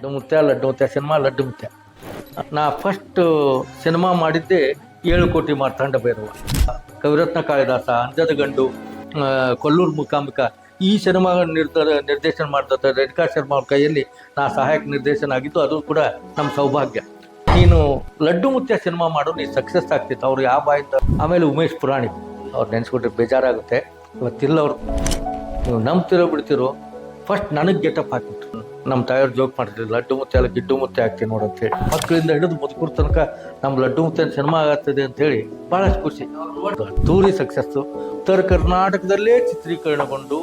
ಲಡ್ಡು ಮುತ್ಯ ಲಡ್ಡು ಮುತ್ಯ ಸಿನಿಮಾ ಲಡ್ಡು ಮುತ್ಯ ನಾ ಫಸ್ಟ್ ಸಿನಿಮಾ ಮಾಡಿದ್ದೆ ಏಳು ಕೋಟಿ ಮಾರ್ತಾಂಡ ಬೇರುವ ಕವಿರತ್ನ ಕಾಳಿದಾಸ, ಅಂಜದ ಗಂಡು ಕೊಲ್ಲೂರು ಮುಖಾಂಬಿಕ ಈ ಸಿನಿಮಾ ನಿರ್ಧಾರ ನಿರ್ದೇಶನ ಮಾಡಿದ ರೇಣುಕಾ ಶರ್ಮಾ ಅವ್ರ ಕೈಯಲ್ಲಿ ನಾ ಸಹಾಯಕ ನಿರ್ದೇಶನ ಆಗಿದ್ದು ಅದು ಕೂಡ ನಮ್ಮ ಸೌಭಾಗ್ಯ. ನೀನು ಲಡ್ಡು ಮುತ್ಯ ಸಿನಿಮಾ ಮಾಡು ನೀನು ಸಕ್ಸಸ್ ಆಗ್ತಿತ್ತು. ಅವ್ರು ಯಾವ ಬಾಯಿಂದ, ಆಮೇಲೆ ಉಮೇಶ್ ಪುರಾಣಿ. ಅವ್ರು ನೆನೆಸ್ಕೊಂಡ್ರೆ ಬೇಜಾರಾಗುತ್ತೆ. ಇವತ್ತಿಲ್ಲ ಅವ್ರು. ನೀವು ನಂಬ್ತಿರೋ ಬಿಡ್ತಿರೋ ಫಸ್ಟ್ ನನಗೆ ಗೆಟಪ್ ಹಾಕಿತ್ತು ನಮ್ಮ ತಾಯಿಯವ್ರು ಜೋಕ್ ಮಾಡ್ತಿದ್ರು, ಲಡ್ಡು ಮುತ್ತೆ ಅಲ್ಲ, ಗಿಡ್ಡು ಮುತ್ತೆ ಆಗ್ತೀನಿ ನೋಡಂತೆ ಮಕ್ಕಳಿಂದ ಹಿಡಿದು ಮುದುಕರ ತನಕ ನಮ್ಮ ಲಡ್ಡು ಮುತ್ತೆ ಸಿನಿಮಾ ಆಗತ್ತದೆ ಅಂತ ಹೇಳಿ ಭಾಳಷ್ಟು ಖುಷಿ. ತೂರಿ ಸಕ್ಸಸ್ಸು ಉತ್ತರ ಕರ್ನಾಟಕದಲ್ಲೇ ಚಿತ್ರೀಕರಣಗೊಂಡು,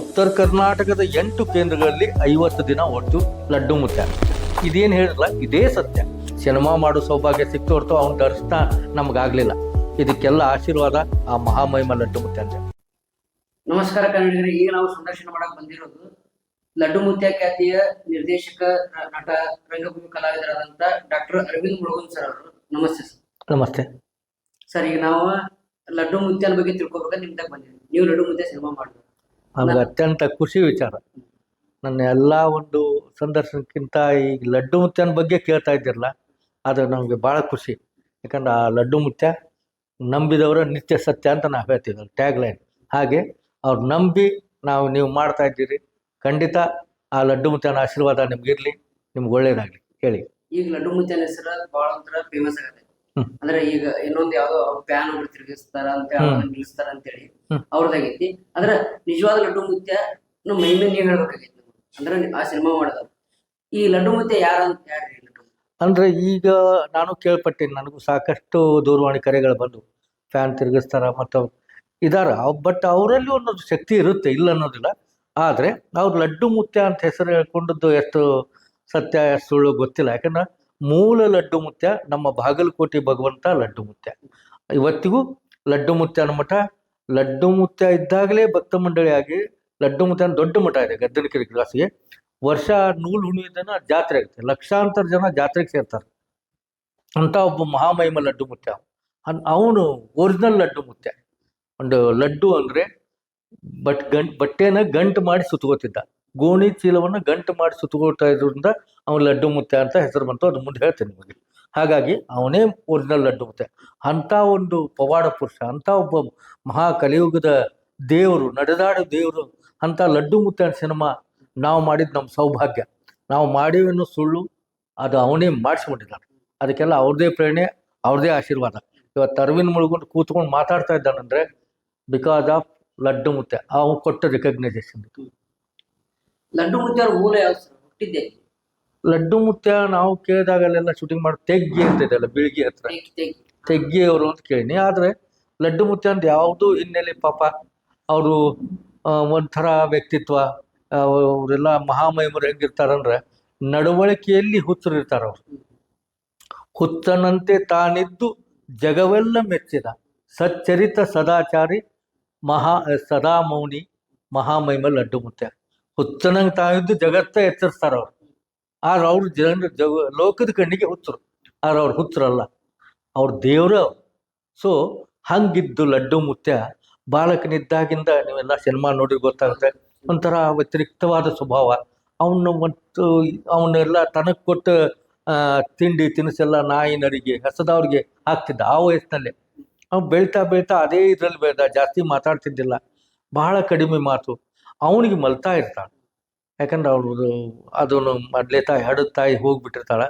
ಉತ್ತರ ಕರ್ನಾಟಕದ ಎಂಟು ಕೇಂದ್ರಗಳಲ್ಲಿ ಐವತ್ತು ದಿನ ಒಟ್ಟು ಲಡ್ಡು ಮುತ್ತೆ. ಇದೇನು ಹೇಳಿರಲ್ಲ ಇದೇ ಸತ್ಯ. ಸಿನಿಮಾ ಮಾಡೋ ಸೌಭಾಗ್ಯ ಸಿಕ್ತು ಹೊರತು ಅವನ ದರ್ಶನ ನಮಗಾಗಲಿಲ್ಲ. ಇದಕ್ಕೆಲ್ಲ ಆಶೀರ್ವಾದ ಆ ಮಹಾಮಹಿಮ ಲಡ್ಡು ಮುತ್ತೆ ಅಂತ ನಮಸ್ಕಾರ ಕನ್ನಡಿಗರೇ, ಈಗ ನಾವು ಸಂದರ್ಶನ ಮಾಡಕ್ಕೆ ಬಂದಿರೋದು ಲಡ್ಡು ಮುತ್ಯ ಖ್ಯಾತಿಯ ನಿರ್ದೇಶಕ ನಟ ರಂಗಭೂಮಿ ಕಲಾವಿದರಾದಂತ ಡಾಕ್ಟರ್ ಅರವಿಂದ್ ಮುಳುಗನ್ ಸರ್ ಅವರು. ನಮಸ್ತೆ ಸರ್. ನಮಸ್ತೆ. ಸರ್ ಈಗ ನಾವು ಲಡ್ಡು ಮುತ್ಯನ ಬಗ್ಗೆ ತಿಳ್ಕೊಬೇಕು ನಿಮ್ದಾಗ ಬಂದಿದ್ವಿ ನೀವು ಲಡ್ಡು ಮುತ್ಯ ಸಿನಿಮಾ ಮಾಡಿದ್ರಿ ನಮ್ಗೆ ಅತ್ಯಂತ ಖುಷಿ ವಿಚಾರ. ನನ್ನ ಎಲ್ಲ ಒಂದು ಸಂದರ್ಶನಕ್ಕಿಂತ ಈ ಲಡ್ಡು ಮುತ್ಯನ ಬಗ್ಗೆ ಕೇಳ್ತಾ ಇದ್ದಿರಲ್ಲ ಅದು ನಮಗೆ ಭಾಳ ಖುಷಿ. ಯಾಕಂದ್ರೆ ಆ ಲಡ್ಡು ಮುತ್ಯ ನಂಬಿದವರ ನಿತ್ಯ ಸತ್ಯ ಅಂತ ನಾವು ಹೇಳ್ತಿದ್ದೆ ಟ್ಯಾಗ್ ಲೈನ್ ಹಾಗೆ ಅವ್ರು ನಂಬಿ ನಾವು ನೀವು ಮಾಡ್ತಾ ಇದ್ದೀರಿ. ಖಂಡಿತ ಆ ಲಡ್ಡು ಮುತ್ಯನ ಆಶೀರ್ವಾದ ನಿಮ್ಗಿರ್ಲಿ ನಿಮ್ಗೆ ಒಳ್ಳೇದಾಗಲಿ ಹೇಳಿ ಈಗ ಲಡ್ಡು ಮುತ್ಯನ ಹೆಸರು ಬಹಳ ಒಂಥರ ಫೇಮಸ್ ಆಗುತ್ತೆ. ಅಂದ್ರೆ ಈಗ ಇನ್ನೊಂದ್ ಯಾವ್ದೋ ಪ್ಯಾನ್ ಒಬ್ರು ತಿರುಗಿಸ್ತಾರ ಅಂತ. ನಿಲ್ಲಿಸ್ತಾರ ಅಂತ ಹೇಳಿ ಹ್ಮ್. ಅವ್ರದ್ದಾಗೈತಿ ಆದ್ರ ನಿಜವಾದ ಲಡ್ಡು ಮುತ್ಯ ನಮ್ಮ ಮೈಮೇಲೆ ನೀವ್ ಹೇಳ್ಬೇಕಾಗೈತಿ ಅಂದ್ರೆ ಆ ಸಿನಿಮಾ ಮಾಡಿದ ಈ ಲಡ್ಡು ಮುತ್ಯ ಯಾರ ಅಂತ ಯಾರ್ರಿ ಅಂದ್ರೆ? ಈಗ ನಾನು ಕೇಳ್ಪಟ್ಟೇನೆ ನನಗೂ ಸಾಕಷ್ಟು ದೂರವಾಣಿ ಕರೆಗಳು ಬಂದು ಫ್ಯಾನ್ ತಿರುಗಿಸ್ತಾರ ಮತ್ತು ಇದಾರ ಬಟ್ ಅವರಲ್ಲಿ ಒಂದೊಂದು ಶಕ್ತಿ ಇರುತ್ತೆ ಇಲ್ಲ ಅನ್ನೋದಿಲ್ಲ ಆದರೆ ಅವ್ರು ಲಡ್ಡು ಮುತ್ಯ ಅಂತ ಹೆಸರು ಹೇಳ್ಕೊಂಡಿದ್ದು ಎಷ್ಟು ಸತ್ಯ, ಎಷ್ಟು ಸುಳ್ಳು ಗೊತ್ತಿಲ್ಲ. ಯಾಕಂದ್ರೆ ಮೂಲ ಲಡ್ಡು ಮುತ್ಯ ನಮ್ಮ ಬಾಗಲಕೋಟೆ ಭಗವಂತ ಲಡ್ಡು ಮುತ್ಯ. ಇವತ್ತಿಗೂ ಲಡ್ಡು ಮುತ್ಯನ ಮಠ, ಲಡ್ಡು ಮುತ್ಯ ಇದ್ದಾಗಲೇ ಭಕ್ತ ಮಂಡಳಿಯಾಗಿ ಲಡ್ಡು ಮುತ್ಯನ ದೊಡ್ಡ ಮಠ ಇದೆ ಗದ್ದನಕೆರೆ ಕ್ಲಾಸಿಗೆ ವರ್ಷ ನೂಲು ಹುಣ್ಣಿಮೆ ಜಾತ್ರೆ ಆಗುತ್ತೆ. ಲಕ್ಷಾಂತರ ಜನ ಜಾತ್ರೆಗೆ ಸೇರ್ತಾರೆ. ಅಂತ ಒಬ್ಬ ಮಹಾಮಹಿಮ ಲಡ್ಡು ಮುತ್ಯ. ಅವನು ಒರಿಜಿನಲ್ ಲಡ್ಡು ಮುತ್ಯ. ಒಂದು ಲಡ್ಡು ಅಂದರೆ ಬಟ್ ಗಂಟ್, ಬಟ್ಟೆನ ಗಂಟು ಮಾಡಿ ಸುತ್ತಗೋತಿದ್ದ ಗೋಣಿ ಚೀಲವನ್ನು ಗಂಟು ಮಾಡಿ ಸುತ್ಕೊಳ್ತಾ ಇದ್ರಿಂದ ಅವನು ಲಡ್ಡು ಮುತ್ತೆ ಅಂತ ಹೆಸರು ಬಂತು. ಅದು ಮುಂದೆ ಹೇಳ್ತೇನೆ ನಿಮಗೆ. ಹಾಗಾಗಿ ಅವನೇ ಒರಿಜಿನಲ್ ಲಡ್ಡು ಮುತ್ತೆ. ಅಂಥ ಒಂದು ಪವಾಡ ಪುರುಷ, ಅಂಥ ಒಬ್ಬ ಮಹಾ ಕಲಿಯುಗದ ದೇವರು, ನಡೆದಾಡು ದೇವರು, ಅಂಥ ಲಡ್ಡು ಮುತ್ತೆ ಸಿನಿಮಾ ನಾವು ಮಾಡಿದ ನಮ್ಮ ಸೌಭಾಗ್ಯ. ನಾವು ಮಾಡಿವೆನ್ನೋ ಸುಳ್ಳು, ಅದು ಅವನೇ ಮಾಡಿಸ್ಕೊಂಡಿದ್ದಾನೆ. ಅದಕ್ಕೆಲ್ಲ ಅವ್ರದೇ ಪ್ರೇರಣೆ, ಅವ್ರದೇ ಆಶೀರ್ವಾದ. ಇವತ್ತು ಅರವಿಂದ್ ಮುಳುಗೊಂಡು ಕೂತ್ಕೊಂಡು ಮಾತಾಡ್ತಾ ಇದ್ದಾನಂದ್ರೆ ಬಿಕಾಸ್ ಆಫ್ ಲಡ್ಡು ಮುತ್ತೆ ಅವ್ ಕೊಟ್ಟ ರಿಕಗ್ನೈಸೇಷನ್ ಲಡ್ಡು ಮುತ್ಯಾರ ಮೂಲ ಯಾವ್ದು ಸರ್? ಹುಟ್ಟಿದ್ದೆ? ಲಡ್ಡು ಮುತ್ಯ ನಾವು ಕೇಳಿದಾಗಲೆಲ್ಲ ಶೂಟಿಂಗ್ ಮಾಡಿ ತೆಗ್ಗಿ ಅಂತ ಇದೆಯಲ್ಲ ಬೀಳ್ಗಿ ಹತ್ರ. ತೆಗಿ ತೆಗಿ ತೆಗ್ಗಿ. ಅವರು ಅಂತ ಕೇಳಿನಿ ಆದರೆ ಲಡ್ಡು ಮುತ್ಯ ಅಂತ ಯಾವುದೂ ಹಿನ್ನೆಲೆ ಪಾಪ ಅವರು ಒಂಥರ ವ್ಯಕ್ತಿತ್ವ ಅವರೆಲ್ಲ ಮಹಾಮಹಿಮರು ಹೆಂಗಿರ್ತಾರಂದ್ರೆ ನಡವಳಿಕೆಯಲ್ಲಿ ಹುತ್ತರಿರ್ತಾರ ಅವರು. ಹುತ್ತನಂತೆ ತಾನಿದ್ದು ಜಗವೆಲ್ಲ ಮೆಚ್ಚಿದ ಸಚ್ಚರಿತ ಸದಾಚಾರಿ ಮಹಾ ಸದಾ ಮೌನಿ ಮೈಮ ಲಡ್ಡು ಮುತ್ಯ ಹುಚ್ಚನಂಗೆ ತಾವಿದ್ದು ಜಗತ್ತ ಎಚ್ಚರಿಸ್ತಾರ ಅವ್ರು. ಆದ್ರೆ ಅವ್ರು ಜನ ಜಗ ಲೋಕದ ಕಣ್ಣಿಗೆ ಹುತ್ತರು ಆದ್ರೆ ಅವ್ರು ಹುತ್ತರಲ್ಲ ಅವ್ರ ದೇವ್ರ ಸೊ ಹಂಗಿದ್ದು ಲಡ್ಡು ಮುತ್ಯ ಬಾಲಕನಿದ್ದಾಗಿಂದ ನೀವೆಲ್ಲ ಸಿನಿಮಾ ನೋಡಿ ಗೊತ್ತಾಗುತ್ತೆ. ಒಂಥರ ವ್ಯತಿರಿಕ್ತವಾದ ಸ್ವಭಾವ. ಅವನು ಮತ್ತು ಅವನ್ನೆಲ್ಲ ತನಗೆ ಕೊಟ್ಟು ತಿಂಡಿ ತಿನಿಸೆಲ್ಲ ನಾಯಿ ನರಿಗೆ ಹಸದವ್ರಿಗೆ ಹಾಕ್ತಿದ್ದ ಆ ವಯಸ್ಸಿನಲ್ಲೇ. ಅವ್ನು ಬೆಳ್ತಾ ಬೆಳ್ತಾ ಅದೇ ಇದ್ರಲ್ಲಿ ಬೆಳೆದ ಜಾಸ್ತಿ ಮಾತಾಡ್ತಿದ್ದಿಲ್ಲ. ಬಹಳ ಕಡಿಮೆ ಮಾತು. ಅವನಿಗೆ ಮಲ್ತಾ ಇರ್ತಾಳೆ. ಯಾಕಂದ್ರೆ ಅವ್ರದ್ದು ಅದನ್ನು ಮೊದಲೇ ತಾಯಿ, ಹಡದ ತಾಯಿ ಹೋಗ್ಬಿಟ್ಟಿರ್ತಾಳ.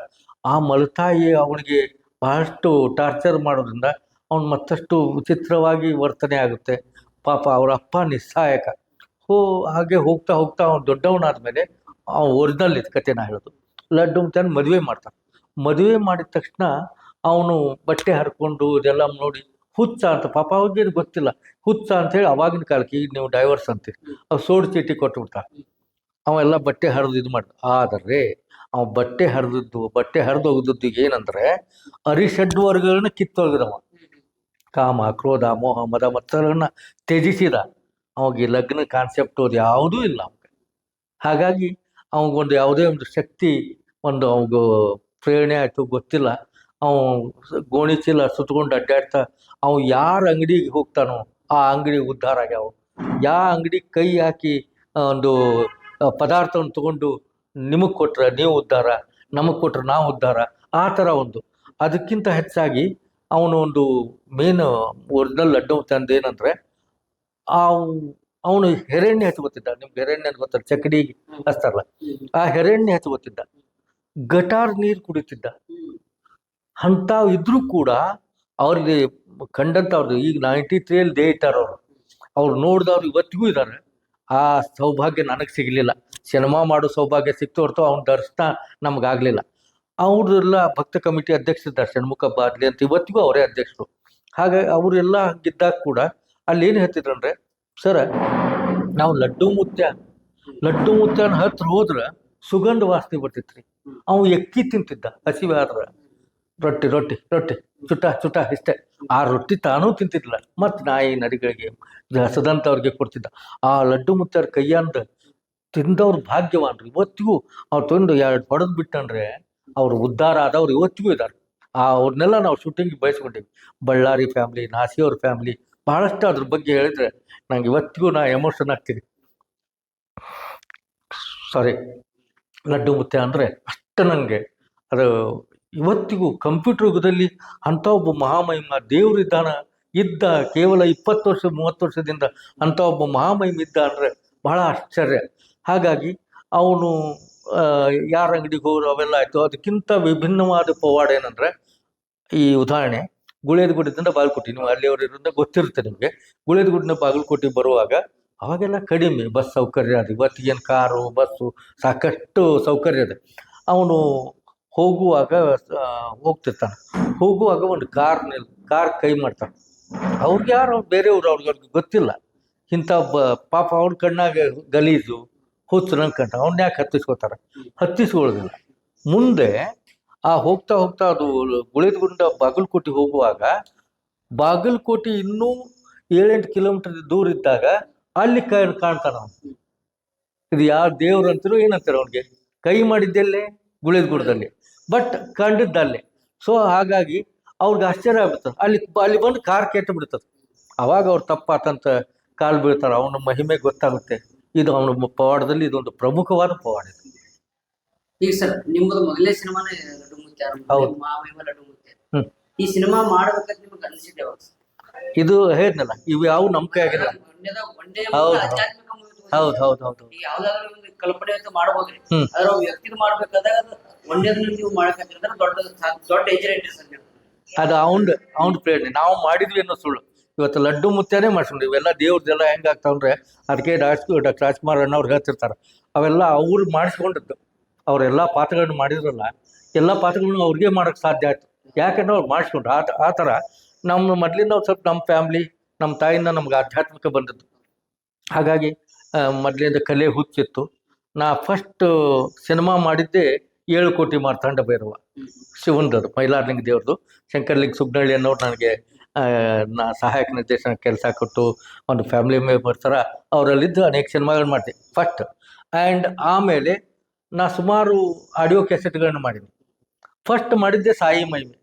ಆ ಮಲತಾಯಿ ಅವನಿಗೆ ಬಹಳಷ್ಟು ಟಾರ್ಚರ್ ಮಾಡೋದ್ರಿಂದ ಅವ್ನು ಮತ್ತಷ್ಟು ವಿಚಿತ್ರವಾಗಿ ವರ್ತನೆ ಆಗುತ್ತೆ. ಪಾಪ ಅವರ ಅಪ್ಪ ನಿಸ್ಸಹಾಯಕ. ಹೋ, ಹಾಗೆ ಹೋಗ್ತಾ ಹೋಗ್ತಾ ಅವ್ನು ದೊಡ್ಡವನಾದ್ಮೇಲೆ ಅವ್ನು ಒರಿಜಿನಲ್ ಇದು ಕತೆ ನಾ ಹೇಳೋದು. ಲಡ್ಡು ತಂದು ಮದುವೆ ಮಾಡ್ತಾನೆ. ಮದುವೆ ಮಾಡಿದ ತಕ್ಷಣ ಅವನು ಬಟ್ಟೆ ಹರ್ಕೊಂಡು ಇದೆಲ್ಲ ನೋಡಿ ಹುಚ್ಚ ಅಂತ, ಪಾಪ ಅವ್ರಿಗೇನು ಗೊತ್ತಿಲ್ಲ. ಹುಚ್ಚ ಅಂತೇಳಿ ಅವಾಗಿನ ಕಾಲಕ್ಕೆ ಈಗ ನೀವು ಡೈವರ್ಸ್ ಅಂತೀರಿ. ಅವ್ರು ಸೋಡು ಚೀಟಿ ಕೊಟ್ಬಿಡ್ತಾನೆ ಅವೆಲ್ಲ ಬಟ್ಟೆ ಹರಿದು ಇದು ಮಾಡ ಆದರೆ ಅವ ಬಟ್ಟೆ ಹರಿದದ್ದು, ಬಟ್ಟೆ ಹರಿದು ಹೋಗಿದ್ದು ಏನಂದ್ರೆ ಅರಿಷಡ್ ವರ್ಗಗಳನ್ನ ಕಿತ್ತೋಗಿದವ. ಕಾಮ, ಕ್ರೋಧ, ಮೋಹ, ಮದ ಮತ್ತಗಳನ್ನ ತ್ಯಜಿಸಿದ. ಅವಾಗ ಲಗ್ನ ಕಾನ್ಸೆಪ್ಟ್ ಅದು ಯಾವುದೂ ಇಲ್ಲ ಅವಾಗ ಹಾಗಾಗಿ ಅವಗೊಂದು ಯಾವುದೇ ಒಂದು ಶಕ್ತಿ, ಒಂದು ಅವಗ ಪ್ರೇರಣೆ ಆಯಿತು ಗೊತ್ತಿಲ್ಲ. ಅವ ಗೋಣಿ ಚೀಲ ಸುತ್ಕೊಂಡು ಅಡ್ಡಾಡ್ತಾ, ಅವ ಯಾರ ಅಂಗಡಿಗೆ ಹೋಗ್ತಾನೋ ಆ ಅಂಗಡಿ ಉದ್ಧಾರ ಆಗ್ಯಾವ. ಯಾ ಅಂಗಡಿ ಕೈ ಹಾಕಿ ಒಂದು ಪದಾರ್ಥವನ್ನು ತಗೊಂಡು ನಿಮಗೆ ಕೊಟ್ರೆ ನೀವು ಉದ್ಧಾರ, ನಮಗೆ ಕೊಟ್ರೆ ನಾವು ಉದ್ಧಾರ, ಆ ಥರ ಒಂದು. ಅದಕ್ಕಿಂತ ಹೆಚ್ಚಾಗಿ ಅವನು ಒಂದು ಮೇನ್ ಒರಿಜಿನಲ್ ಲಡ್ಡು ತಂದು ಏನಂದ್ರೆ ಆ ಅವನು ಹೆರೆಣ್ಣೆ ಹಚ್ಕೊತಿದ್ದ ನಿಮ್ಗೆ ಹೆರೆಣ್ಣೆ ಅಂತ ಗೊತ್ತಾರ ಚಕಡಿ ಹಚ್ತಾರಲ್ಲ? ಆ ಹೆರೆಣ್ಣೆ ಹಚ್ಕೊತಿದ್ದ ಗಟಾರ್ ನೀರು ಕುಡಿತಿದ್ದ? ಅಂಥವು ಇದ್ರೂ ಕೂಡ ಅವ್ರಿಗೆ ಕಂಡಂತ ಅವ್ರದ್ದು ಈಗ ನೈಂಟಿ ತ್ರೀಯಲ್ಲಿ ದೇ ಇಟ್ಟಾರ ಅವರು. ಅವ್ರು ನೋಡಿದವ್ರು ಇವತ್ತಿಗೂ ಇದ್ದಾರೆ ಆ ಸೌಭಾಗ್ಯ ನನಗೆ ಸಿಗಲಿಲ್ಲ. ಸಿನಿಮಾ ಮಾಡೋ ಸೌಭಾಗ್ಯ ಸಿಕ್ತು ಹೊರತು ಅವ್ನ ದರ್ಶನ ನಮಗಾಗಲಿಲ್ಲ. ಅವ್ರದೆಲ್ಲ ಭಕ್ತ ಕಮಿಟಿ ಅಧ್ಯಕ್ಷರಿದ್ದಾರೆ ಷಣ್ಮುಖ ಬಾದ್ಲಿ ಅಂತ ಇವತ್ತಿಗೂ ಅವರೇ ಅಧ್ಯಕ್ಷರು. ಹಾಗಾಗಿ ಅವರೆಲ್ಲ ಹಂಗಿದ್ದಾಗ ಕೂಡ ಅಲ್ಲಿ ಏನು ಹೇಳ್ತಿದ್ರಂದ್ರೆ ಸರ ನಾವು ಲಡ್ಡು ಮುತ್ಯ ಲಡ್ಡು ಮುತ್ಯನ ಹತ್ರ ಹೋದ್ರೆ ಸುಗಂಧ ವಾಸನೆ ಬರ್ತಿತ್ತು ರೀ ಅವ್ನು ಎಕ್ಕಿ ತಿಂತಿದ್ದ ಹಸಿವೆ ಆದ್ರ ರೊಟ್ಟಿ ರೊಟ್ಟಿ ರೊಟ್ಟಿ. ಚುಟ ಚುಟ ಇಷ್ಟೇ. ಆ ರೊಟ್ಟಿ ತಾನೂ ತಿಂತಿದ್ಲ ಮತ್ತು ನಾಯಿ ನರಿಗಳಿಗೆ ಸದಂತವ್ರಿಗೆ ಕೊಡ್ತಿದ್ದ. ಆ ಲಡ್ಡು ಮುತ್ತಾರ ಕೈಯಂದ ತಿಂದವ್ರು ಭಾಗ್ಯವಾನ್ರು ಇವತ್ತಿಗೂ ಅವ್ರು ತಂದು ಎರಡು ಹೊಡೆದು ಬಿಟ್ಟಂದ್ರೆ ಅವ್ರು ಉದ್ಧಾರ ಆದವ್ರು ಇವತ್ತಿಗೂ ಇದ್ದಾರೆ ಆ ಅವ್ರನ್ನೆಲ್ಲ ನಾವು ಶೂಟಿಂಗ್ ಬಯಸ್ಕೊಂಡಿವಿ ಬಳ್ಳಾರಿ ಫ್ಯಾಮಿಲಿ ನಾಸಿಯವ್ರ ಫ್ಯಾಮಿಲಿ ಬಹಳಷ್ಟು ಅದ್ರ ಬಗ್ಗೆ ಹೇಳಿದ್ರೆ ನಂಗೆ ಇವತ್ತಿಗೂ ನಾ ಎಮೋಷನ್ ಆಗ್ತೀನಿ ಸಾರಿ ಲಡ್ಡು ಮುತ್ತೆ ಅಂದರೆ ಅಷ್ಟು ನನಗೆ ಅದು ಇವತ್ತಿಗೂ ಕಂಪ್ಯೂಟರ್ ಯುಗದಲ್ಲಿ ಅಂಥ ಒಬ್ಬ ಮಹಾಮಹಿಮ ದೇವರಿದ್ದಾನ, ಇದ್ದ ಕೇವಲ ಇಪ್ಪತ್ತು ವರ್ಷ, ಮೂವತ್ತು ವರ್ಷದಿಂದ ಅಂಥ ಒಬ್ಬ ಮಹಾಮಹಿಮ ಇದ್ದ ಅಂದರೆ ಬಹಳ ಆಶ್ಚರ್ಯ. ಹಾಗಾಗಿ ಅವನು ಯಾರ ಅಂಗಡಿಗೆ ಹೋಗೋರು ಅವೆಲ್ಲ ಆಯಿತು. ಅದಕ್ಕಿಂತ ವಿಭಿನ್ನವಾದ ಪವಾಡ ಏನಂದ್ರೆ, ಈ ಉದಾಹರಣೆ ಗುಳೇದ ಗುಡ್ಡದಿಂದ ಬಾಗಲಕೋಟೆ. ನೀವು ಅಲ್ಲಿಯವರು ಇರೋದ್ರಿಂದ ಗೊತ್ತಿರುತ್ತೆ ನಿಮಗೆ. ಗುಳೇದ ಗುಡ್ಡಿನ ಬಾಗಲಕೋಟೆ ಬರುವಾಗ ಅವಾಗೆಲ್ಲ ಕಡಿಮೆ ಬಸ್ ಸೌಕರ್ಯ ಅದು. ಇವತ್ತಿಗೇನು ಕಾರು, ಬಸ್ಸು, ಸಾಕಷ್ಟು ಸೌಕರ್ಯ ಇದೆ ಅವನು ಹೋಗುವಾಗ ಹೋಗ್ತಿರ್ತಾನೆ. ಹೋಗುವಾಗ ಒಂದು ಕಾರ್ ನಿಲ್ ಕಾರ್ ಕೈ ಮಾಡ್ತಾನೆ. ಅವ್ರಿಗೆ ಯಾರು? ಅವ್ರು ಬೇರೆಯವ್ರು, ಅವ್ರಿಗೆ ಗೊತ್ತಿಲ್ಲ. ಇಂಥ ಬ ಪಾಪ ಅವ್ರ ಕಣ್ಣಾಗ ಗಲೀಜು ಹುಚ್ಚು ಕಂಡ ಅವ್ನ ಯಾಕೆ ಹತ್ತಿಸ್ಕೋತಾರೆ ಹತ್ತಿಸ್ಕೊಳ್ಳೋದಿಲ್ಲ. ಮುಂದೆ ಆ ಹೋಗ್ತಾ ಹೋಗ್ತಾ ಅದು ಗುಳಿದಗುಂಡ ಬಾಗಲಕೋಟೆ ಹೋಗುವಾಗ, ಬಾಗಲಕೋಟೆ ಇನ್ನೂ ಏಳೆಂಟು ಕಿಲೋಮೀಟರ್ ದೂರ ಇದ್ದಾಗ ಅಲ್ಲಿ ಕೈ ಕಾಣ್ತಾನ ಅವನು. ಇದು ಯಾವ ದೇವ್ರು ಅಂತಾರೋ ಏನಂತಾರೆ ಅವನಿಗೆ? ಕೈ ಮಾಡಿದ್ದೆಲ್ಲೇ ಗುಳಿದಗುಡದಲ್ಲಿ ಬಟ್ ಕಂಡಿದ್ದಲ್ಲೇ. ಸೊ ಹಾಗಾಗಿ ಅವ್ರಿಗೆ ಆಶ್ಚರ್ಯ ಆಗ್ಬಿಡ್ತದೆ. ಅಲ್ಲಿ ಅಲ್ಲಿ ಬಂದು ಕಾರ್ ಕೆಟ್ಟು ಬಿಡ್ತದೆ. ಅವಾಗ ಅವ್ರು ತಪ್ಪಾತಂತ ಕಾಲು ಬೀಳ್ತಾರೆ. ಅವನ ಮಹಿಮೆ ಗೊತ್ತಾಗುತ್ತೆ. ಇದು ಅವನ ಪವಾಡದಲ್ಲಿ ಇದೊಂದು ಪ್ರಮುಖವಾದ ಪವಾಡ ಇದು. ಈಗ ಸರ್ ನಿಮ್ಮದು ಮೊದಲನೇ ಸಿನಿಮಾನೇ ಲಡ್ಡು ಮುತ್ಯ ಹೌದು. ಲಡ್ಡು ಮುತ್ಯ ಹ್ಮ್. ಈ ಸಿನಿಮಾ ಮಾಡ್ಬೇಕಂತ ನಿಮ್ಗೆ ಅನಿಸಿದ್ದೆ ಯಾವಾಗ sir? ಇದು ಹೇಳಿದ್ನಲ್ಲ ಇವು ಯಾವ ನಂಬಿಕೆ ಕೈ ಆಗಿಲ್ಲ ಒಂದೇದ ಒಂದೇ ಹೌದು. ಒಂದು ಆಧ್ಯಾತ್ಮಿಕ movie ತಗೊಂಡ್ರೆ ಹೌದು ಹೌದು ಹೌದು. ಈಗ ಯಾವ್ದಾದ್ರು ಒಂದು ಕಲ್ಪನೆ ಅಂತ ಮಾಡ್ಬೋದ್ರಿ. ಹ್ಮ್. ಅದ್ರ ಒಬ್ಬ ಮಾಡ್ಬೇಕಾದಾಗ ಅದು ಒಂದೇದನ್ನ ನೀವು ಮಾಡಕತ್ತಿದ್ರೆ ದೊಡ್ಡ ದೊಡ್ಡ ಅದು ಅವ್ನ್ ಅವನ್ ಪ್ರೇರಣೆ. ನಾವು ಮಾಡಿದ್ವಿ ಅನ್ನೋ ಸುಳ್ಳು. ಇವತ್ತು ಲಡ್ಡು ಮುತ್ತೇನೆ ಮಾಡ್ಸ್ಕೊಂಡು ಇವೆಲ್ಲ ದೇವ್ರದ್ದೆಲ್ಲ ಹೆಂಗ್ ಆಗ್ತಾವಂದ್ರೆ ಅದಕ್ಕೆ ಡಾಕ್ಟರ್ ಡಾಕ್ಟರ್ ರಾಜ್ಕುಮಾರ್ ಅನ್ನೋರು ಹೇಳ್ತಿರ್ತಾರೆ. ಅವೆಲ್ಲ ಅವ್ರು ಮಾಡಿಸ್ಕೊಂಡಿದ್ದು. ಅವರೆಲ್ಲ ಪಾತ್ರಗಳನ್ನ ಮಾಡಿದ್ರಲ್ಲ, ಎಲ್ಲ ಪಾತ್ರಗಳನ್ನ ಅವ್ರಿಗೆ ಮಾಡಕ್ ಸಾಧ್ಯ ಆಯ್ತು. ಯಾಕಂದ್ರೆ ಅವ್ರು ಮಾಡಿಸ್ಕೊಂಡ್ರು. ಆ ಆ ಥರ ನಮ್ಮ ಮೊದ್ಲಿಂದ ಒಂದು ಸ್ವಲ್ಪ ನಮ್ಮ ಫ್ಯಾಮ್ಲಿ, ನಮ್ಮ ತಾಯಿಂದ ನಮ್ಗೆ ಆಧ್ಯಾತ್ಮಿಕ ಬಂದದ್ದು. ಹಾಗಾಗಿ ಮೊದ್ಲಿಂದ ಕಲೆ ಹುಚ್ಚಿತ್ತು. ನಾ ಫಸ್ಟ್ ಸಿನಿಮಾ ಮಾಡಿದ್ದೆ ಏಳು ಕೋಟಿ ಮಾರ್ತಾಂಡ ಭೈರವ. ಶಿವಂದದು, ಮೈಲಾರ್ಲಿಂಗ್ ದೇವ್ರದ್ದು ಶಂಕರ್ಲಿಂಗ್ ಸುಗ್ನಳ್ಳಿ ಅನ್ನೋರು ನನಗೆ ನಾ, ಸಹಾಯಕ ನಿರ್ದೇಶನ ಕೆಲಸ ಕೊಟ್ಟು ಒಂದು ಫ್ಯಾಮಿಲಿ ಮೆಂಬರ್ ಥರ ಅವರಲ್ಲಿದ್ದು ಅನೇಕ ಸಿನಿಮಾಗಳು ಮಾಡಿದೆ. ಫಸ್ಟ್ ಆ್ಯಂಡ್ ಆಮೇಲೆ ನಾ ಸುಮಾರು ಆಡಿಯೋ ಕ್ಯಾಸೆಟ್ಗಳನ್ನ ಮಾಡಿದೆ. ಫಸ್ಟ್ ಮಾಡಿದ್ದೆ ಸಾಯಿ ಮಹಿಮೆ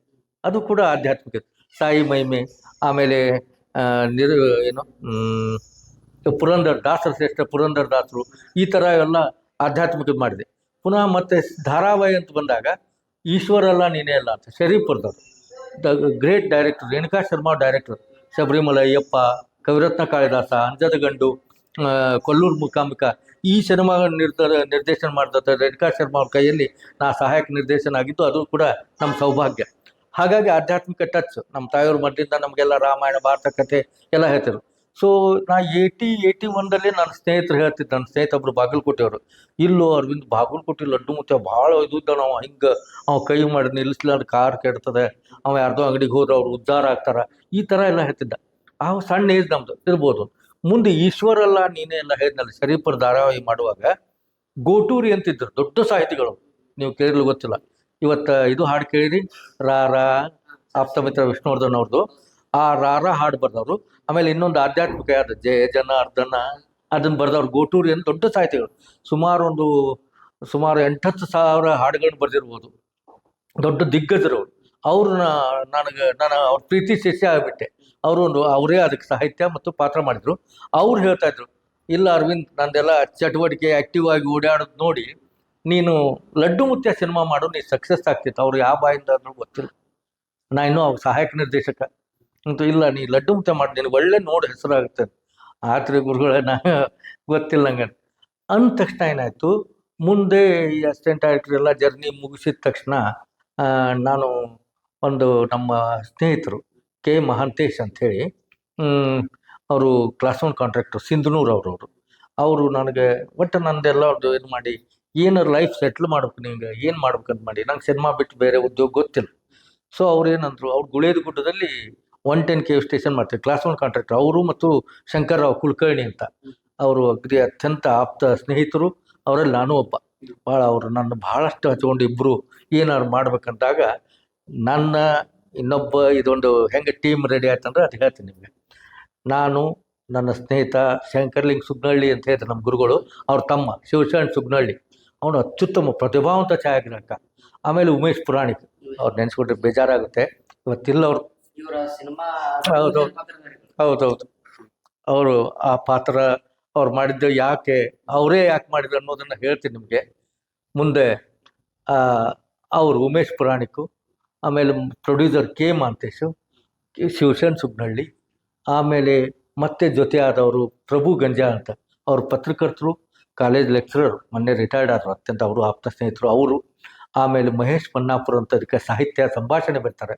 ಅದು ಕೂಡ ಆಧ್ಯಾತ್ಮಿಕ. ಸಾಯಿ ಮಹಿಮೆ ಆಮೇಲೆ ನಿರ್, ಏನು ಪುರಂದರ್, ದಾಸರ ಶ್ರೇಷ್ಠ ಪುರಂದರ್ ದಾಸರು ಈ ಥರ ಎಲ್ಲ ಆಧ್ಯಾತ್ಮಿಕ ಮಾಡಿದೆ. ಪುನಃ ಮತ್ತೆ ಧಾರಾವಾಹಿ ಅಂತ ಬಂದಾಗ ಈಶ್ವರಲ್ಲ ನೀನೇ ಅಲ್ಲ ಅಂತ. ಶರೀಫರ್ದವ್ರು the great director, Renuka Sharma director, Sabarimala Ayyappa, Kaviratna Kalidasa, Anjada Gandu Kolluru ಮುಖಾಮುಖ ಈ ಸಿನಿಮಾ ನಿರ್ಧಾರ ನಿರ್ದೇಶನ ಮಾಡಿದ ರೇಣುಕಾ ಶರ್ಮಾ ಅವ್ರ ಕೈಯಲ್ಲಿ ನಾ ಸಹಾಯಕ ನಿರ್ದೇಶನ ಆಗಿದ್ದು ಅದು ಕೂಡ ನಮ್ಮ ಸೌಭಾಗ್ಯ. ಹಾಗಾಗಿ ಆಧ್ಯಾತ್ಮಿಕ ಟಚ್ ನಮ್ಮ ತಾಯಿಯವ್ರ ಮಧ್ಯದಿಂದ ನಮಗೆಲ್ಲ ರಾಮಾಯಣ, ಭಾರತ ಕಥೆ ಎಲ್ಲ ಹೇಳ್ತಿದ್ರು. ಸೊ ನಾ ಏಯ್ಟಿ ಏಯ್ಟಿ ಒನ್ದಲ್ಲಿ ನನ್ನ ಸ್ನೇಹಿತರು ಹೇಳ್ತಿದ್ದ ನನ್ನ ಸ್ನೇಹಿತ ಒಬ್ರು ಬಾಗಲಕೋಟೆಯವರು. ಇಲ್ಲೋ ಅರವಿಂದ್, ಬಾಗಲಕೋಟೆ ಲಡ್ಡು ಮುತ್ತೆ ಭಾಳ ಇದು ಇದ್ದ ನಾವು, ಹಿಂಗೆ ಅವ ಕೈ ಮಾಡಿ ನಿಲ್ಲಿಸ್ಲಾರ್ದ ಕಾರ್ ಕೆಡ್ತದೆ, ಅವ ಯಾರ್ದೋ ಅಂಗಡಿಗೆ ಹೋದ್ರೆ ಅವ್ರು ಉದ್ಧಾರ ಆಗ್ತಾರ, ಈ ಥರ ಎಲ್ಲ ಹೇಳ್ತಿದ್ದ. ಆ ಸಣ್ಣ ಏಜ್ ನಮ್ದು, ಇರ್ಬೋದು. ಮುಂದೆ ಈಶ್ವರಲ್ಲ ನೀನೇ ಎಲ್ಲ ಹೇಳಿದ್ನಲ್ಲ, ಶರೀಫರ್ ಧಾರಾವಾಹಿ ಮಾಡುವಾಗ, ಗೋಟೂರಿ ಅಂತಿದ್ರು, ದೊಡ್ಡ ಸಾಹಿತಿಗಳು. ನೀವು ಕೇಳಲು ಗೊತ್ತಿಲ್ಲ. ಇವತ್ತು ಇದು ಹಾಡು ಕೇಳಿರಿ ರಾರಾ ರಾ ಆಪ್ತಮಿತ್ರ ವಿಷ್ಣುವರ್ಧನ್ ಅವ್ರದ್ದು ಆ ರಾರ ಹಾಡು ಬರ್ದವ್ರು. ಆಮೇಲೆ ಇನ್ನೊಂದು ಆಧ್ಯಾತ್ಮಿಕ ಯಾವ್ದು ಜಯ ಅರ್ಧನ, ಅದನ್ನ ಬರ್ದವ್ರು ಗೋಟೂರಿ ಅಂತ ದೊಡ್ಡ ಸಾಹಿತಿಗಳು. ಸುಮಾರು ಒಂದು, ಸುಮಾರು ಎಂಟತ್ತು ಸಾವಿರ ಹಾಡುಗಳನ್ನ ಬರೆದಿರ್ಬೋದು. ದೊಡ್ಡ ದಿಗ್ಗಜರು ಅವರು. ನನಗೆ, ನಾನು ಅವ್ರ ಪ್ರೀತಿ ಶಿಷ್ಯ ಆಗಿಬಿಟ್ಟೆ. ಅವರು ಒಂದು, ಅವರೇ ಅದಕ್ಕೆ ಸಾಹಿತ್ಯ ಮತ್ತು ಪಾತ್ರ ಮಾಡಿದ್ರು. ಅವ್ರು ಹೇಳ್ತಾ ಇದ್ರು, ಇಲ್ಲ ಅರವಿಂದ್, ನಂದೆಲ್ಲ ಚಟುವಟಿಕೆ ಆಕ್ಟಿವ್ ಆಗಿ ಓಡಾಡೋದು ನೋಡಿ, ನೀನು ಲಡ್ಡು ಮುತ್ಯ ಸಿನಿಮಾ ಮಾಡು, ನೀ ಸಕ್ಸಸ್ ಆಗ್ತಿತ್ತು. ಅವ್ರು ಯಾವ ಬಾಯಿಂದ ಅಂದ್ರೂ ಗೊತ್ತಿಲ್ಲ. ನಾನು ಇನ್ನೂ ಅವ್ರ ಸಹಾಯಕ ನಿರ್ದೇಶಕ. ಅಂತ ಇಲ್ಲ, ನೀ ಲಡ್ಡು ಮುತ್ಯ ಮಾಡಿ ನಿನಗೆ ಒಳ್ಳೆ ನೋಡಿ ಹೆಸರಾಗುತ್ತೆ. ಆತ್ರಿ ಗುರುಗಳೇ, ನಾ ಗೊತ್ತಿಲ್ಲ ಹಂಗೆ ಅಂದ ತಕ್ಷಣ ಏನಾಯ್ತು, ಮುಂದೆ ಈ ಅಸಿಸ್ಟೆಂಟ್ ಡೈರೆಕ್ಟರ್ ಎಲ್ಲ ಜರ್ನಿ ಮುಗಿಸಿದ ತಕ್ಷಣ ನಾನು ಒಂದು ನಮ್ಮ ಸ್ನೇಹಿತರು ಕೆ ಮಹಾಂತೇಶ್ ಅಂಥೇಳಿ ಅವರು ಕ್ಲಾಸ್ ಒನ್ ಕಾಂಟ್ರಾಕ್ಟರ್ ಸಿಂಧನೂರ್ ಅವರು ಅವರು ನನಗೆ, ಒಟ್ಟು ನಂದೆಲ್ಲ ಅವ್ರದ್ದು ಇದು ಮಾಡಿ, ಏನಾರು ಲೈಫ್ ಸೆಟ್ಲ್ ಮಾಡ್ಬೇಕು ನಿಂಗೆ, ಏನು ಮಾಡ್ಬೇಕಂತ ಮಾಡಿ, ನಂಗೆ ಸಿನಿಮಾ ಬಿಟ್ಟು ಬೇರೆ ಉದ್ಯೋಗ ಗೊತ್ತಿಲ್ಲ. ಸೊ ಅವ್ರು ಏನಂದ್ರು, ಅವ್ರು ಗುಳೇದ ಗುಡ್ಡದಲ್ಲಿ ಒನ್ ಟೆನ್ ಕೆ ಸ್ಟೇಷನ್ ಮಾಡ್ತಾರೆ ಕ್ಲಾಸ್ ಒನ್ ಕಾಂಟ್ರಾಕ್ಟರ್ ಅವರು ಮತ್ತು ಶಂಕರ್ರಾವ್ ಕುಲಕರ್ಣಿ ಅಂತ. ಅವರು ಅಗ್ರಿ ಅತ್ಯಂತ ಆಪ್ತ ಸ್ನೇಹಿತರು. ಅವರಲ್ಲಿ ನಾನು ಒಬ್ಬ. ಭಾಳ ಅವರು ನನ್ನ ಭಾಳಷ್ಟು ಹಚ್ಕೊಂಡು ಇಬ್ಬರು ಏನಾದ್ರು ಮಾಡ್ಬೇಕಂದಾಗ ನನ್ನ ಇನ್ನೊಬ್ಬ ಇದೊಂದು ಹೆಂಗೆ ಟೀಮ್ ರೆಡಿ ಆಯ್ತಂದ್ರೆ ಅದು ಹೇಳ್ತೀನಿ ನಿಮಗೆ. ನಾನು, ನನ್ನ ಸ್ನೇಹಿತ ಶಂಕರ್ಲಿಂಗ್ ಸುಗ್ನಹಳ್ಳಿ ಅಂತ ಹೇಳ್ತಾರೆ ನಮ್ಮ ಗುರುಗಳು. ಅವ್ರ ತಮ್ಮ ಶಿವಶರಣ್ ಸುಗ್ನಹಳ್ಳಿ ಅವನು ಅತ್ಯುತ್ತಮ ಪ್ರತಿಭಾವಂತ ಛಾಯಾಗ್ರಾಹಕ. ಆಮೇಲೆ ಉಮೇಶ್ ಪುರಾಣಿಕ್. ಅವ್ರು ನೆನೆಸ್ಕೊಂಡ್ರೆ ಬೇಜಾರಾಗುತ್ತೆ. ಇವತ್ತಿಲ್ಲ ಅವರು ಇವರ ಸಿನಿಮಾ ಹೌದು. ಹೌದೌದು ಅವರು ಆ ಪಾತ್ರ ಅವ್ರು ಮಾಡಿದ್ದು ಯಾಕೆ ಅವರೇ ಯಾಕೆ ಮಾಡಿದ್ರು ಅನ್ನೋದನ್ನ ಹೇಳ್ತೀನಿ ನಿಮಗೆ. ಮುಂದೆ ಆ, ಅವರು ಉಮೇಶ್ ಪುರಾಣಿಕು ಆಮೇಲೆ ಪ್ರೊಡ್ಯೂಸರ್ ಕೆ ಮಾಂತೇಶು ಶಿವಶನ್ ಸುಬ್ನಹಳ್ಳಿ ಆಮೇಲೆ ಮತ್ತೆ ಜೊತೆ ಆದವರು ಪ್ರಭು ಗಂಜಾ ಅಂತ. ಅವ್ರ ಪತ್ರಕರ್ತರು ಕಾಲೇಜ್ ಲೆಕ್ಚರರ್ ಮೊನ್ನೆ ರಿಟೈರ್ಡ್ ಆದರು ಅತ್ಯಂತ ಅವರು ಆಪ್ತ ಸ್ನೇಹಿತರು ಅವರು. ಆಮೇಲೆ ಮಹೇಶ್ ಪನ್ನಾಪುರ ಅಂತ ಅದಕ್ಕೆ ಸಾಹಿತ್ಯ ಸಂಭಾಷಣೆ ಬರ್ತಾರೆ.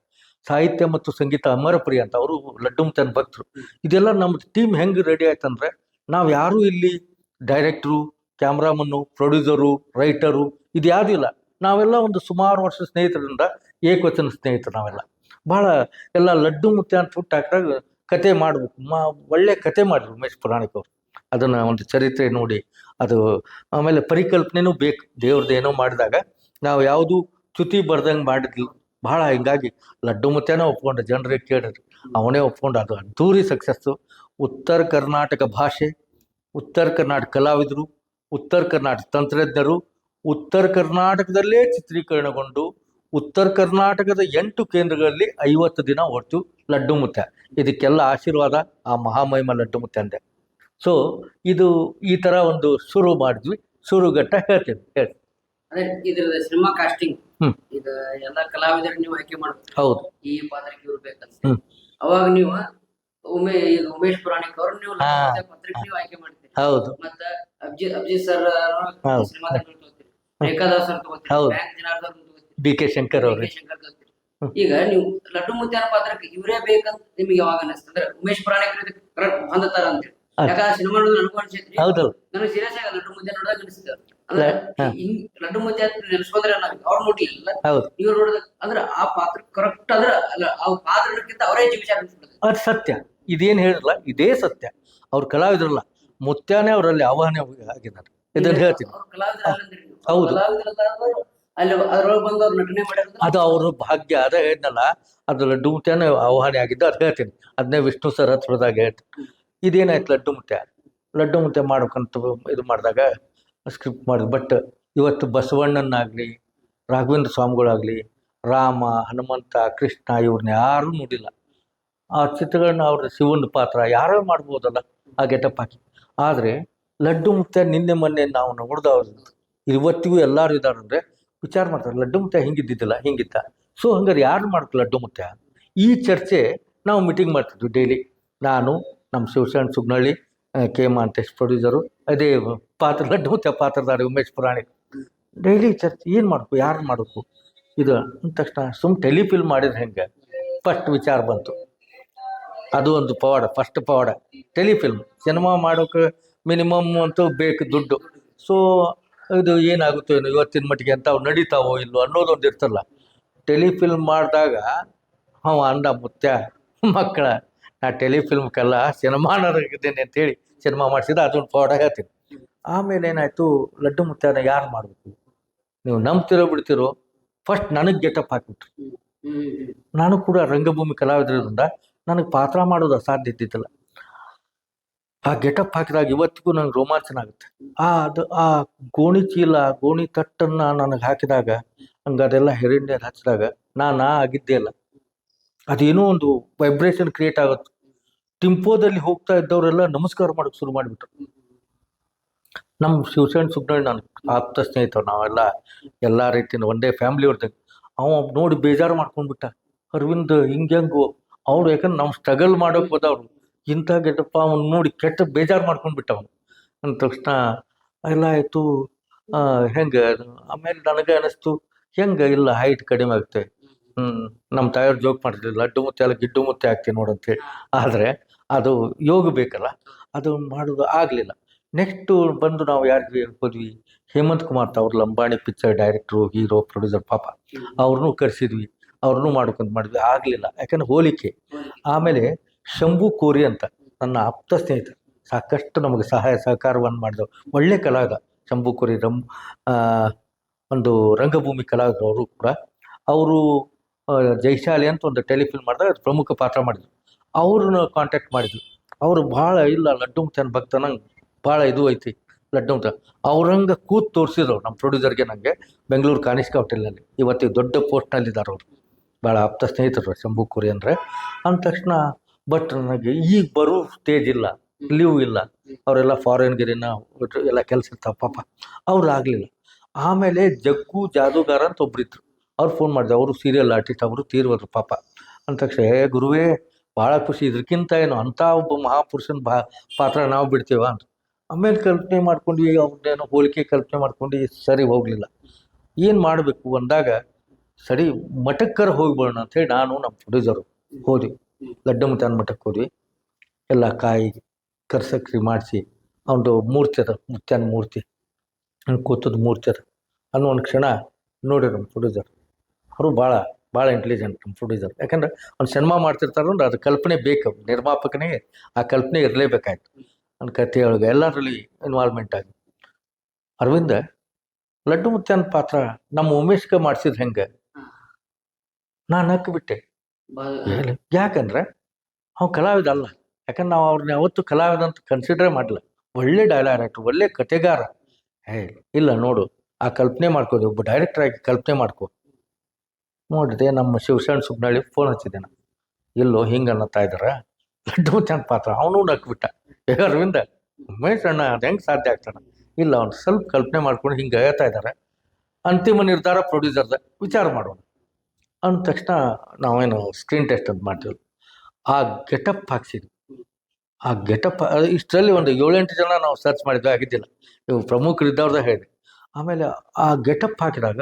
ಸಾಹಿತ್ಯ ಮತ್ತು ಸಂಗೀತ ಅಮರಪ್ರಿಯ ಅಂತ ಅವರು ಲಡ್ಡು ಮುತ್ತನ್ ಭಕ್ತರು. ಇದೆಲ್ಲ ನಮ್ಮ ಟೀಮ್ ಹೆಂಗೆ ರೆಡಿ ಆಯ್ತಂದ್ರೆ ನಾವು ಯಾರು ಇಲ್ಲಿ ಡೈರೆಕ್ಟ್ರು ಕ್ಯಾಮ್ರಾಮನ್ನು ಪ್ರೊಡ್ಯೂಸರು ರೈಟರು ಇದು ಯಾವುದಿಲ್ಲ ನಾವೆಲ್ಲ ಒಂದು ಸುಮಾರು ವರ್ಷ ಸ್ನೇಹಿತರಿಂದ ಏಕವಚನ ಸ್ನೇಹಿತರು ನಾವೆಲ್ಲ. ಭಾಳ ಎಲ್ಲ ಲಡ್ಡು ಮುತ್ತೆ ಅಂತ ಹುಟ್ಟು ಕತೆ ಮಾಡ್ಬೇಕು. ಮಾ, ಒಳ್ಳೆ ಕತೆ ಮಾಡಿದ್ರು ಉಮೇಶ್ ಪುರಾಣಿಕ ಅವರು. ಅದನ್ನು ಒಂದು ಚರಿತ್ರೆ ನೋಡಿ ಅದು ಆಮೇಲೆ ಪರಿಕಲ್ಪನೆನೂ ಬೇಕು. ದೇವ್ರದ್ದು ಏನೋ ಮಾಡಿದಾಗ ನಾವು ಯಾವುದು ಚ್ಯುತಿ ಬರ್ದಂಗೆ ಮಾಡಿದ್ವಿ ಭಾಳ ಹಿಂಗಾಗಿ ಲಡ್ಡು ಮುತ್ತೆನೇ ಒಪ್ಕೊಂಡ ಜನರಿಗೆ ಕೇಳಿದ್ರು ಅವನೇ ಒಪ್ಕೊಂಡ ಅದು ಅದ್ದೂರಿ ಸಕ್ಸಸ್ಸು ಉತ್ತರ ಕರ್ನಾಟಕ ಭಾಷೆ, ಉತ್ತರ ಕರ್ನಾಟಕ ಕಲಾವಿದರು, ಉತ್ತರ ಕರ್ನಾಟಕ ತಂತ್ರಜ್ಞರು, ಉತ್ತರ ಕರ್ನಾಟಕದಲ್ಲೇ ಚಿತ್ರೀಕರಣಗೊಂಡು, ಉತ್ತರ ಕರ್ನಾಟಕದ ಎಂಟು ಕೇಂದ್ರಗಳಲ್ಲಿ ಐವತ್ತು ದಿನ ಒಟ್ಟು ಲಡ್ಡು ಮುತ್ತೆ ಇದಕ್ಕೆಲ್ಲ ಆಶೀರ್ವಾದ ಆ ಮಹಾಮಹಿಮ ಲಡ್ಡು ಮುತ್ತೆ ಅಂದೆ ಸೊ ಇದು ಈ ಥರ ಒಂದು ಶುರು ಮಾಡಿದ್ವಿ. ಶುರುಗಟ್ಟ ಹೇಳ್ತೀನಿ ಹೇಳಿ ಸಿನಿಮಾ ಕಾಸ್ಟಿಂಗ್. ಈಗ ಎಲ್ಲಾ ಕಲಾವಿದರು ನೀವು ಆಯ್ಕೆ ಮಾಡ್ಬೇಕು. ಹೌದು. ಈ ಪಾತ್ರಕ್ಕೆ ಇವ್ರು ಬೇಕಂತ. ಅವಾಗ ನೀವು ಉಮೇ ಈಗ ಉಮೇಶ್ ಪುರಾಣಿಕ್ ಅವರು ನೀವು. ಪತ್ರಕ್ಕೆ ನೀವು ಆಯ್ಕೆ ಮಾಡ್ತೀರಿ. ಹೌದು. ಮತ್ತ ಅಬ್ಜಿ ಅಬ್ಜಿ ಸರ್. ಸಿನಿಮಾದಲ್ಲಿ ತಗೋತೀರಿ. ರೇಖಾದಾಸ್ ಅವ್ರು ತಗೋತೀರಿ. ಬ್ಯಾಂಕ್ ಜನಾರ್ದನ್ ತಗೋತೀರಿ. ಡಿ ಕೆ ಶಂಕರ್ ಅವರು. ಶಂಕರ್ ತಗೋತೀರಿ. ಈಗ ನೀವು ಲಡ್ಡು ಮುತ್ಯಾನ ಪಾತ್ರಕ್ಕೆ ಇವರೇ ಬೇಕಂತ ನಿಮ್ಗೆ ಯಾವಾಗ ಅನಿಸ್ತು ಅಂದ್ರೆ ಉಮೇಶ್ ಪುರಾಣಿಕ್ ಕರೆಕ್ಟ್ ಹೊಂದತಾರ ಅಂತೇಳಿ. ಯಾಕಂದ್ರೆ ಸಿನಿಮಾ ನೋಡಿದ್ರೆ ಹೌದಲ್ಲ ನನಗೆ ಸೀರಿಯಸ್ ಆಗಿ ಲಡ್ಡು ಮುದ್ದೆ ನೋಡಿದಾಗ ಅನಿಸ್ತದೆ. ಅಂದ್ರೆ. ಹಿಂಗ್ ಲಡ್ಡು ಮುದ್ದೆ ನೆನೆಸ್ಕೊಂಡ್ರೆ ಅವ್ರು ನೋಡ್ಲಿಲ್ಲ ಹೌದು. ಇವ್ರು ನೋಡಿದ ಅಂದ್ರೆ ಆ ಪಾತ್ರ ಕರೆಕ್ಟ್ ಅಂದ್ರೆ ಅಲ್ಲ ಆ ಪಾತ್ರಕ್ಕಿಂತ ಅವರೇ ಜೀವಿಚಾರ ಅದು ಸತ್ಯ. ಇದೇನ್ ಹೇಳಿರಲ್ಲ ಇದೇ ಸತ್ಯ. ಅವ್ರ ಕಲಾವಿದ್ರಲ್ಲ ಮುತ್ಯಾನೇ ಅವರಲ್ಲಿ ಆವಾಹನೆ ಆಗಿದ್ದಾರೆ. ಇದನ್ನ ಹೇಳ್ತೀನಿ. ಹೌದು. ಅಲ್ಲಿ ಅದ್ರೊಳಗೆ ಬಂದು ಅವ್ರು ನಟನೆ ಮಾಡ್ಯಾರ ಅದು ಅವ್ರ ಭಾಗ್ಯ. ಅದ ಹೇಳಿದ್ನಲ್ಲ ಅದು ಲಡ್ಡು ಮುತ್ಯಾನೇ ಆವಾಹನೆ ಆಗಿದ್ದು ಅದು ಹೇಳ್ತೀನಿ. ಅದನ್ನೇ ವಿಷ್ಣು ಸರ್ ಹತ್ರದಾಗ ಹೇಳ್ತೀನಿ ಇದೇನಾಯ್ತು ಲಡ್ಡು ಮುತ್ಯ? ಲಡ್ಡು ಮುತ್ಯ ಮಾಡ್ಬೇಕಂತ ಇದು ಮಾಡಿದಾಗ ಸ್ಕ್ರಿಪ್ಟ್ ಮಾಡಿದ್ರು ಬಟ್ ಇವತ್ತು ಬಸವಣ್ಣನಾಗಲಿ ರಾಘವೇಂದ್ರ ಸ್ವಾಮಿಗಳಾಗಲಿ, ರಾಮ, ಹನುಮಂತ, ಕೃಷ್ಣ ಇವ್ರನ್ನ ಯಾರೂ ನೋಡಿಲ್ಲ. ಆ ಚಿತ್ರಗಳನ್ನ ಅವ್ರ ಶಿವನ ಪಾತ್ರ, ಯಾರೋ ಮಾಡ್ಬೋದಲ್ಲ ಆ ಗೆಟಪ್ ಹಾಕಿ. ಆದರೆ ಲಡ್ಡು ಮುಕ್ತ ನಿನ್ನೆ ಮೊನ್ನೆ ನಾವು ನೋಡ್ದವ್ರು ಇವತ್ತಿಗೂ ಎಲ್ಲರೂ ಇದ್ದಾರೆ ಅಂದರೆ ವಿಚಾರ ಮಾಡ್ತಾರೆ, ಲಡ್ಡು ಮುಕ್ತ ಹಿಂಗಿದ್ದಿದ್ದಿಲ್ಲ, ಹಿಂಗಿತ್ತ? ಸೊ ಹಂಗಾರೆ ಯಾರು ಮಾಡ್ತಾರೆ ಲಡ್ಡು ಮುಕ್ತ? ಈ ಚರ್ಚೆ ನಾವು ಮೀಟಿಂಗ್ ಮಾಡ್ತಿದ್ವಿ ಡೈಲಿ ನಾನು ನಮ್ಮ ಶಿವಶರಣ್ ಸುಗ್ನಳ್ಳಿ ಕೆ ಮಾಂತೇಶ್ ಪ್ರೊಡ್ಯೂಸರು, ಅದೇ ಪಾತ್ರ ಲಡ್ಡು ಪಾತ್ರಧಾರಿ ಉಮೇಶ್ ಪುರಾಣಿ ಡೈಲಿ ಚರ್ಚ್, ಏನು ಮಾಡಬೇಕು, ಯಾರು ಮಾಡಬೇಕು? ಇದು ಅಂದ ತಕ್ಷಣ ಸುಮ್ ಟೆಲಿಫಿಲ್ ಮಾಡಿದ್ರೆ ಹೆಂಗೆ? ಫಸ್ಟ್ ವಿಚಾರ ಬಂತು. ಅದು ಒಂದು ಪವಾಡ, ಫಸ್ಟ್ ಪವಾಡ. ಟೆಲಿಫಿಲ್ಮ್, ಸಿನಿಮಾ ಮಾಡೋಕೆ ಮಿನಿಮಮ್ ಅಂತೂ ಬೇಕು ದುಡ್ಡು. ಸೊ ಇದು ಏನಾಗುತ್ತೋ ಏನೋ ಇವತ್ತಿನ ಮಟ್ಟಿಗೆ ಅಂತ ಅವು ನಡೀತಾವೋ ಇಲ್ಲೋ ಅನ್ನೋದೊಂದು ಇರ್ತಲ್ಲ. ಟೆಲಿಫಿಲ್ಮ್ ಮಾಡಿದಾಗ, ಅವ ಅಂದ ಮುತ್ಯ, ಮಕ್ಕಳ ನಾ ಟೆಲಿಫಿಲ್ಮ್ಗೆಲ್ಲ ಇದ್ದೇನೆ ಅಂತೇಳಿ ಸಿನಿಮಾ ಮಾಡಿಸಿದ ಅದೊಂದು ಫೋಟ ಹೇಳ್ತೀನಿ. ಆಮೇಲೆ ಏನಾಯಿತು, ಲಡ್ಡು ಮುತ್ಯನ ಯಾರು ಮಾಡಬೇಕು? ನೀವು ನಂಬ್ತಿರೋ ಬಿಡ್ತಿರೋ ಫಸ್ಟ್ ನನಗೆ ಗೆಟಪ್ ಹಾಕಿಬಿಟ್ರು. ನಾನು ಕೂಡ ರಂಗಭೂಮಿ ಕಲಾವಿದರಿಂದ ನನಗೆ ಪಾತ್ರ ಮಾಡೋದು ಅಸಾಧ್ಯ ಇದ್ದಿದ್ದಿಲ್ಲ. ಆ ಗೆಟಪ್ ಹಾಕಿದಾಗ ಇವತ್ತಿಗೂ ನಂಗೆ ರೋಮಾಂಚನ ಆಗುತ್ತೆ. ಆ ಅದು ಆ ಗೋಣಿ ಚೀಲ, ಗೋಣಿ ತಟ್ಟನ್ನ ನನಗೆ ಹಾಕಿದಾಗ ಹಂಗೆ ಅದೆಲ್ಲ ಹೆರಿಂಡೆ ಹಚ್ಚಿದಾಗ ನಾನು ಆಗಿದ್ದೇ ಇಲ್ಲ. ಅದೇನೋ ಒಂದು ವೈಬ್ರೇಷನ್ ಕ್ರಿಯೇಟ್ ಆಗುತ್ತೆ. ಟಿಂಪೋದಲ್ಲಿ ಹೋಗ್ತಾ ಇದ್ದವರೆಲ್ಲ ನಮಸ್ಕಾರ ಮಾಡೋಕೆ ಶುರು ಮಾಡಿಬಿಟ್ರು. ನಮ್ಮ ಶಿವಸೇನ ಸುಬ್ರಹ್ಮಣ್ಯ ನಾನು ಆಪ್ತ ಸ್ನೇಹಿತರು ನಾವೆಲ್ಲ ಎಲ್ಲ ರೀತಿಯಿಂದ ಒಂದೇ ಫ್ಯಾಮಿಲಿ ಅವ್ರದ್ದು. ಅವ ನೋಡಿ ಬೇಜಾರು ಮಾಡ್ಕೊಂಡ್ಬಿಟ್ಟ. ಅರವಿಂದ್ ಹಿಂಗೆ ಹೆಂಗು? ಅವ್ರು ಯಾಕಂದ್ರೆ ನಾವು ಸ್ಟ್ರಗಲ್ ಮಾಡೋಕೆ ಹೋದವ್ರು. ಇಂಥ ಗೆಟಪ್ಪ ಅವ್ನು ನೋಡಿ ಕೆಟ್ಟ ಬೇಜಾರು ಮಾಡ್ಕೊಂಡ್ಬಿಟ್ಟ ಅವನು. ಅಂದ ತಕ್ಷಣ, ಎಲ್ಲ ಆಯಿತು. ಹೆಂಗೆ? ಆಮೇಲೆ ನನಗೆ ಅನಿಸ್ತು. ಹೆಂಗೆ? ಇಲ್ಲ ಹೈಟ್ ಕಡಿಮೆ ಆಗುತ್ತೆ. ಹ್ಞೂ ನಮ್ಮ ತಾಯಿಯವ್ರು ಜೋಕ್ ಮಾಡ್ತಿದ್ರು ಲಡ್ಡು ಮುತ್ತೆ ಅಲ್ಲ, ಗಿಡ್ಡು ಮುತ್ತೆ ಆಗ್ತೀನಿ ನೋಡಂತೇಳಿ ಆದರೆ ಅದು ಯೋಗ ಬೇಕಲ್ಲ ಅದು ಮಾಡೋದು ಆಗಲಿಲ್ಲ. ನೆಕ್ಸ್ಟು ಬಂದು ನಾವು ಯಾರಿಗೆ ಹೋದ್ವಿ? ಹೇಮಂತ್ ಕುಮಾರ್ ಅವ್ರು Lambani picture director hero producer ಪಾಪ. ಅವ್ರನ್ನೂ ಕರೆಸಿದ್ವಿ. ಅವ್ರನ್ನೂ ಮಾಡ್ಕೊಂಡು ಮಾಡಿದ್ವಿ. ಆಗಲಿಲ್ಲ. ಯಾಕಂದ್ರೆ ಹೋಲಿಕೆ. ಆಮೇಲೆ ಶಂಭು ಕೋರಿ ಅಂತ ನನ್ನ ಆಪ್ತ ಸ್ನೇಹಿತ ಸಾಕಷ್ಟು ನಮಗೆ ಸಹಾಯ ಸಹಕಾರವನ್ನು ಮಾಡಿದವು ಒಳ್ಳೆ ಕಲಾವಿದ. ಶಂಭು ಕೋರಿ ರಂ ಒಂದು ರಂಗಭೂಮಿ ಕಲಾವಿದರು ಅವರು ಕೂಡ. ಅವರು ಜೈಶಾಲಿ ಅಂತ ಒಂದು ಟೆಲಿಫಿಲ್ಮ್ ಮಾಡಿದಾಗ ಅದು ಪ್ರಮುಖ ಪಾತ್ರ ಮಾಡಿದ್ರು. ಅವ್ರನ್ನ ಕಾಂಟ್ಯಾಕ್ಟ್ ಮಾಡಿದ್ವಿ ಅವರು ಭಾಳ ಇಲ್ಲ, ಲಡ್ಡು ಮುಖ್ಯನ ಭಕ್ತ ನಂಗೆ ಭಾಳ ಇದು ಐತಿ, ಲಡ್ಡು ಮುತ್ತ ಅವ್ರಂಗೆ ಕೂತ್ ತೋರಿಸಿದ್ರು ನಮ್ಮ ಪ್ರೊಡ್ಯೂಸರ್ಗೆ ನನಗೆ ಬೆಂಗಳೂರು ಕಾನಿಷ್ಕ ಹೋಟೆಲ್ನಲ್ಲಿ ಇವತ್ತಿಗೆ ದೊಡ್ಡ ಪೋಸ್ಟ್ನಲ್ಲಿದ್ದಾರೆ ಅವರು. ಭಾಳ ಆಪ್ತ ಸ್ನೇಹಿತರು ಶಂಭು ಕುರಿ ಅಂದರೆ. ಅಂದ ತಕ್ಷಣ ಬಟ್ ನನಗೆ ಈಗ ಬರೋ ಸ್ಟೇಜ್ ಇಲ್ಲ ಲೀವ್ ಇಲ್ಲ. ಅವರೆಲ್ಲ ಫಾರಿನ್ ಗಿರಿನ ಎಲ್ಲ ಕೆಲಸ ಇರ್ತಾವೆ, ಪಾಪ. ಅವ್ರು ಆಗಲಿಲ್ಲ. ಆಮೇಲೆ ಜಗ್ಗು ಜಾದೂಗಾರ ಅಂತ ಒಬ್ಬರಿದ್ರು ಅವ್ರು ಫೋನ್ ಮಾಡಿದೆ, ಅವರು ಸೀರಿಯಲ್ ಆರ್ಟಿಸ್ಟ್ ಅವರು ತೀರ್ವದ್ರು, ಪಾಪ. ಅಂದ ತಕ್ಷಣ, ಏ ಗುರುವೇ ಭಾಳ ಖುಷಿ. ಇದಕ್ಕಿಂತ ಏನು ಅಂಥ ಒಬ್ಬ ಮಹಾಪುರುಷನ ಬಾ, ಪಾತ್ರ ನಾವು ಬಿಡ್ತೀವ ಅಂತ. ಆಮೇಲೆ ಕಲ್ಪನೆ ಮಾಡ್ಕೊಂಡು ಅವ್ರನ್ನೇನೋ ಹೋಲಿಕೆ ಕಲ್ಪನೆ ಮಾಡ್ಕೊಂಡು ಸರಿ ಹೋಗಲಿಲ್ಲ. ಏನು ಮಾಡಬೇಕು ಅಂದಾಗ ಸರಿ ಮಠಕ್ಕರ ಅಂತ ಹೇಳಿ ನಾನು ನಮ್ಮ ಪ್ರೊಡ್ಯೂಸರು ಹೋದ್ವಿ. ಲಡ್ಡು ಮುತ್ತನ ಮಠಕ್ಕೆ ಹೋದ್ವಿ. ಎಲ್ಲ ಕಾಯಿ ಕರ್ಸಕ್ರಿ ಮಾಡಿಸಿ ಅವನದು ಮೂರ್ತಿ ಅದ, ಮುತ್ಯನ ಮೂರ್ತಿ. ಕೂತದ ಮೂರ್ತಿ ಅದ ಅನ್ನೋ ಒಂದು ಕ್ಷಣ ನೋಡಿ ನಮ್ಮ ಪ್ರೊಡ್ಯೂಸರ್ ಅವರು ಭಾಳ ಭಾಳ ಇಂಟೆಲಿಜೆಂಟ್ ನಮ್ಮ ಪ್ರೊಡ್ಯೂಸರ್ ಯಾಕಂದ್ರೆ ಅವ್ನು ಸಿನಿಮಾ ಮಾಡ್ತಿರ್ತಾರೆ ಅಂದ್ರೆ ಅದು ಕಲ್ಪನೆ ಬೇಕು. ನಿರ್ಮಾಪಕನಿಗೆ ಆ ಕಲ್ಪನೆ ಇರಲೇಬೇಕಾಯ್ತು. ನನ್ನ ಕಥೆ ಒಳಗೆ ಎಲ್ಲರಲ್ಲಿ ಇನ್ವಾಲ್ವ್ಮೆಂಟ್ ಆಗಿ. ಅರವಿಂದ ಲಡ್ಡು ಮುತ್ತನ ಪಾತ್ರ ನಮ್ಮ ಉಮೇಶ್ಗೆ ಮಾಡಿಸಿದ ಹೆಂಗೆ? ನಾನು ಹಾಕಿಬಿಟ್ಟೆ. ಬಿಟ್ಟೆ ಯಾಕಂದ್ರೆ ಅವ್ನು ಕಲಾವಿದ ಅಲ್ಲ. ಯಾಕಂದ್ರೆ ನಾವು ಅವ್ರನ್ನ ಯಾವತ್ತು ಕಲಾವಿದ ಅಂತ ಕನ್ಸಿಡರೇ ಮಾಡಲ್ಲ ಒಳ್ಳೆ ಡೈಲಾಗ್ ಒಳ್ಳೆ ಕತೆಗಾರ ಹೇ ಇಲ್ಲ ನೋಡು ಆ ಕಲ್ಪನೆ ಮಾಡ್ಕೋದು ಒಬ್ಬ ಡೈರೆಕ್ಟರ್ ಆಗಿ ಕಲ್ಪನೆ ಮಾಡ್ಕೊ. ನೋಡಿದೆ, ನಮ್ಮ ಶಿವಶರಣ ಸುಬ್ನಳ್ಳಿ ಫೋನ್ ಹಚ್ಚಿದ್ದೆ ನಾನು ಇಲ್ಲೋ, ಹಿಂಗೆ ಅನ್ನತ್ತಾ ಇದ್ದಾರೆ ಲಡ್ಡು ಚಂದ ಪಾತ್ರ, ಅವನು ನಕ್ಬಿಟ್ಟ ಏ, ಅರವಿಂದ, ಮಹೇಶ್ ಅಣ್ಣ, ಅದು ಹೆಂಗೆ ಸಾಧ್ಯ ಆಗ್ತಾನೆ? ಇಲ್ಲ, ಅವ್ನು ಸ್ವಲ್ಪ ಕಲ್ಪನೆ ಮಾಡ್ಕೊಂಡು ಹಿಂಗೆ ಹೇಳ್ತಾ ಇದ್ದಾರೆ ಅಂತಿಮ ನಿರ್ಧಾರ ಪ್ರೊಡ್ಯೂಸರ್ದ ವಿಚಾರ ಮಾಡೋಣ. ಅಂದ ತಕ್ಷಣ ನಾವೇನು ಸ್ಕ್ರೀನ್ ಟೆಸ್ಟ್ ಅಂತ ಮಾಡ್ತೀವಿ ಆ ಗೆಟಪ್ ಹಾಕ್ಸಿದ್ವಿ. ಆ ಗೆಟಪ್ ಇಷ್ಟರಲ್ಲಿ ಒಂದು ಏಳೆಂಟು ಜನ ನಾವು ಸರ್ಚ್ ಮಾಡಿದ್ವಿ ಆಗಿದ್ದಿಲ್ಲ ಇವು ಪ್ರಮುಖರಿದ್ದವ್ರದ್ದ ಹೇಳಿದೆ ಆಮೇಲೆ ಆ ಗೆಟಪ್ ಹಾಕಿದಾಗ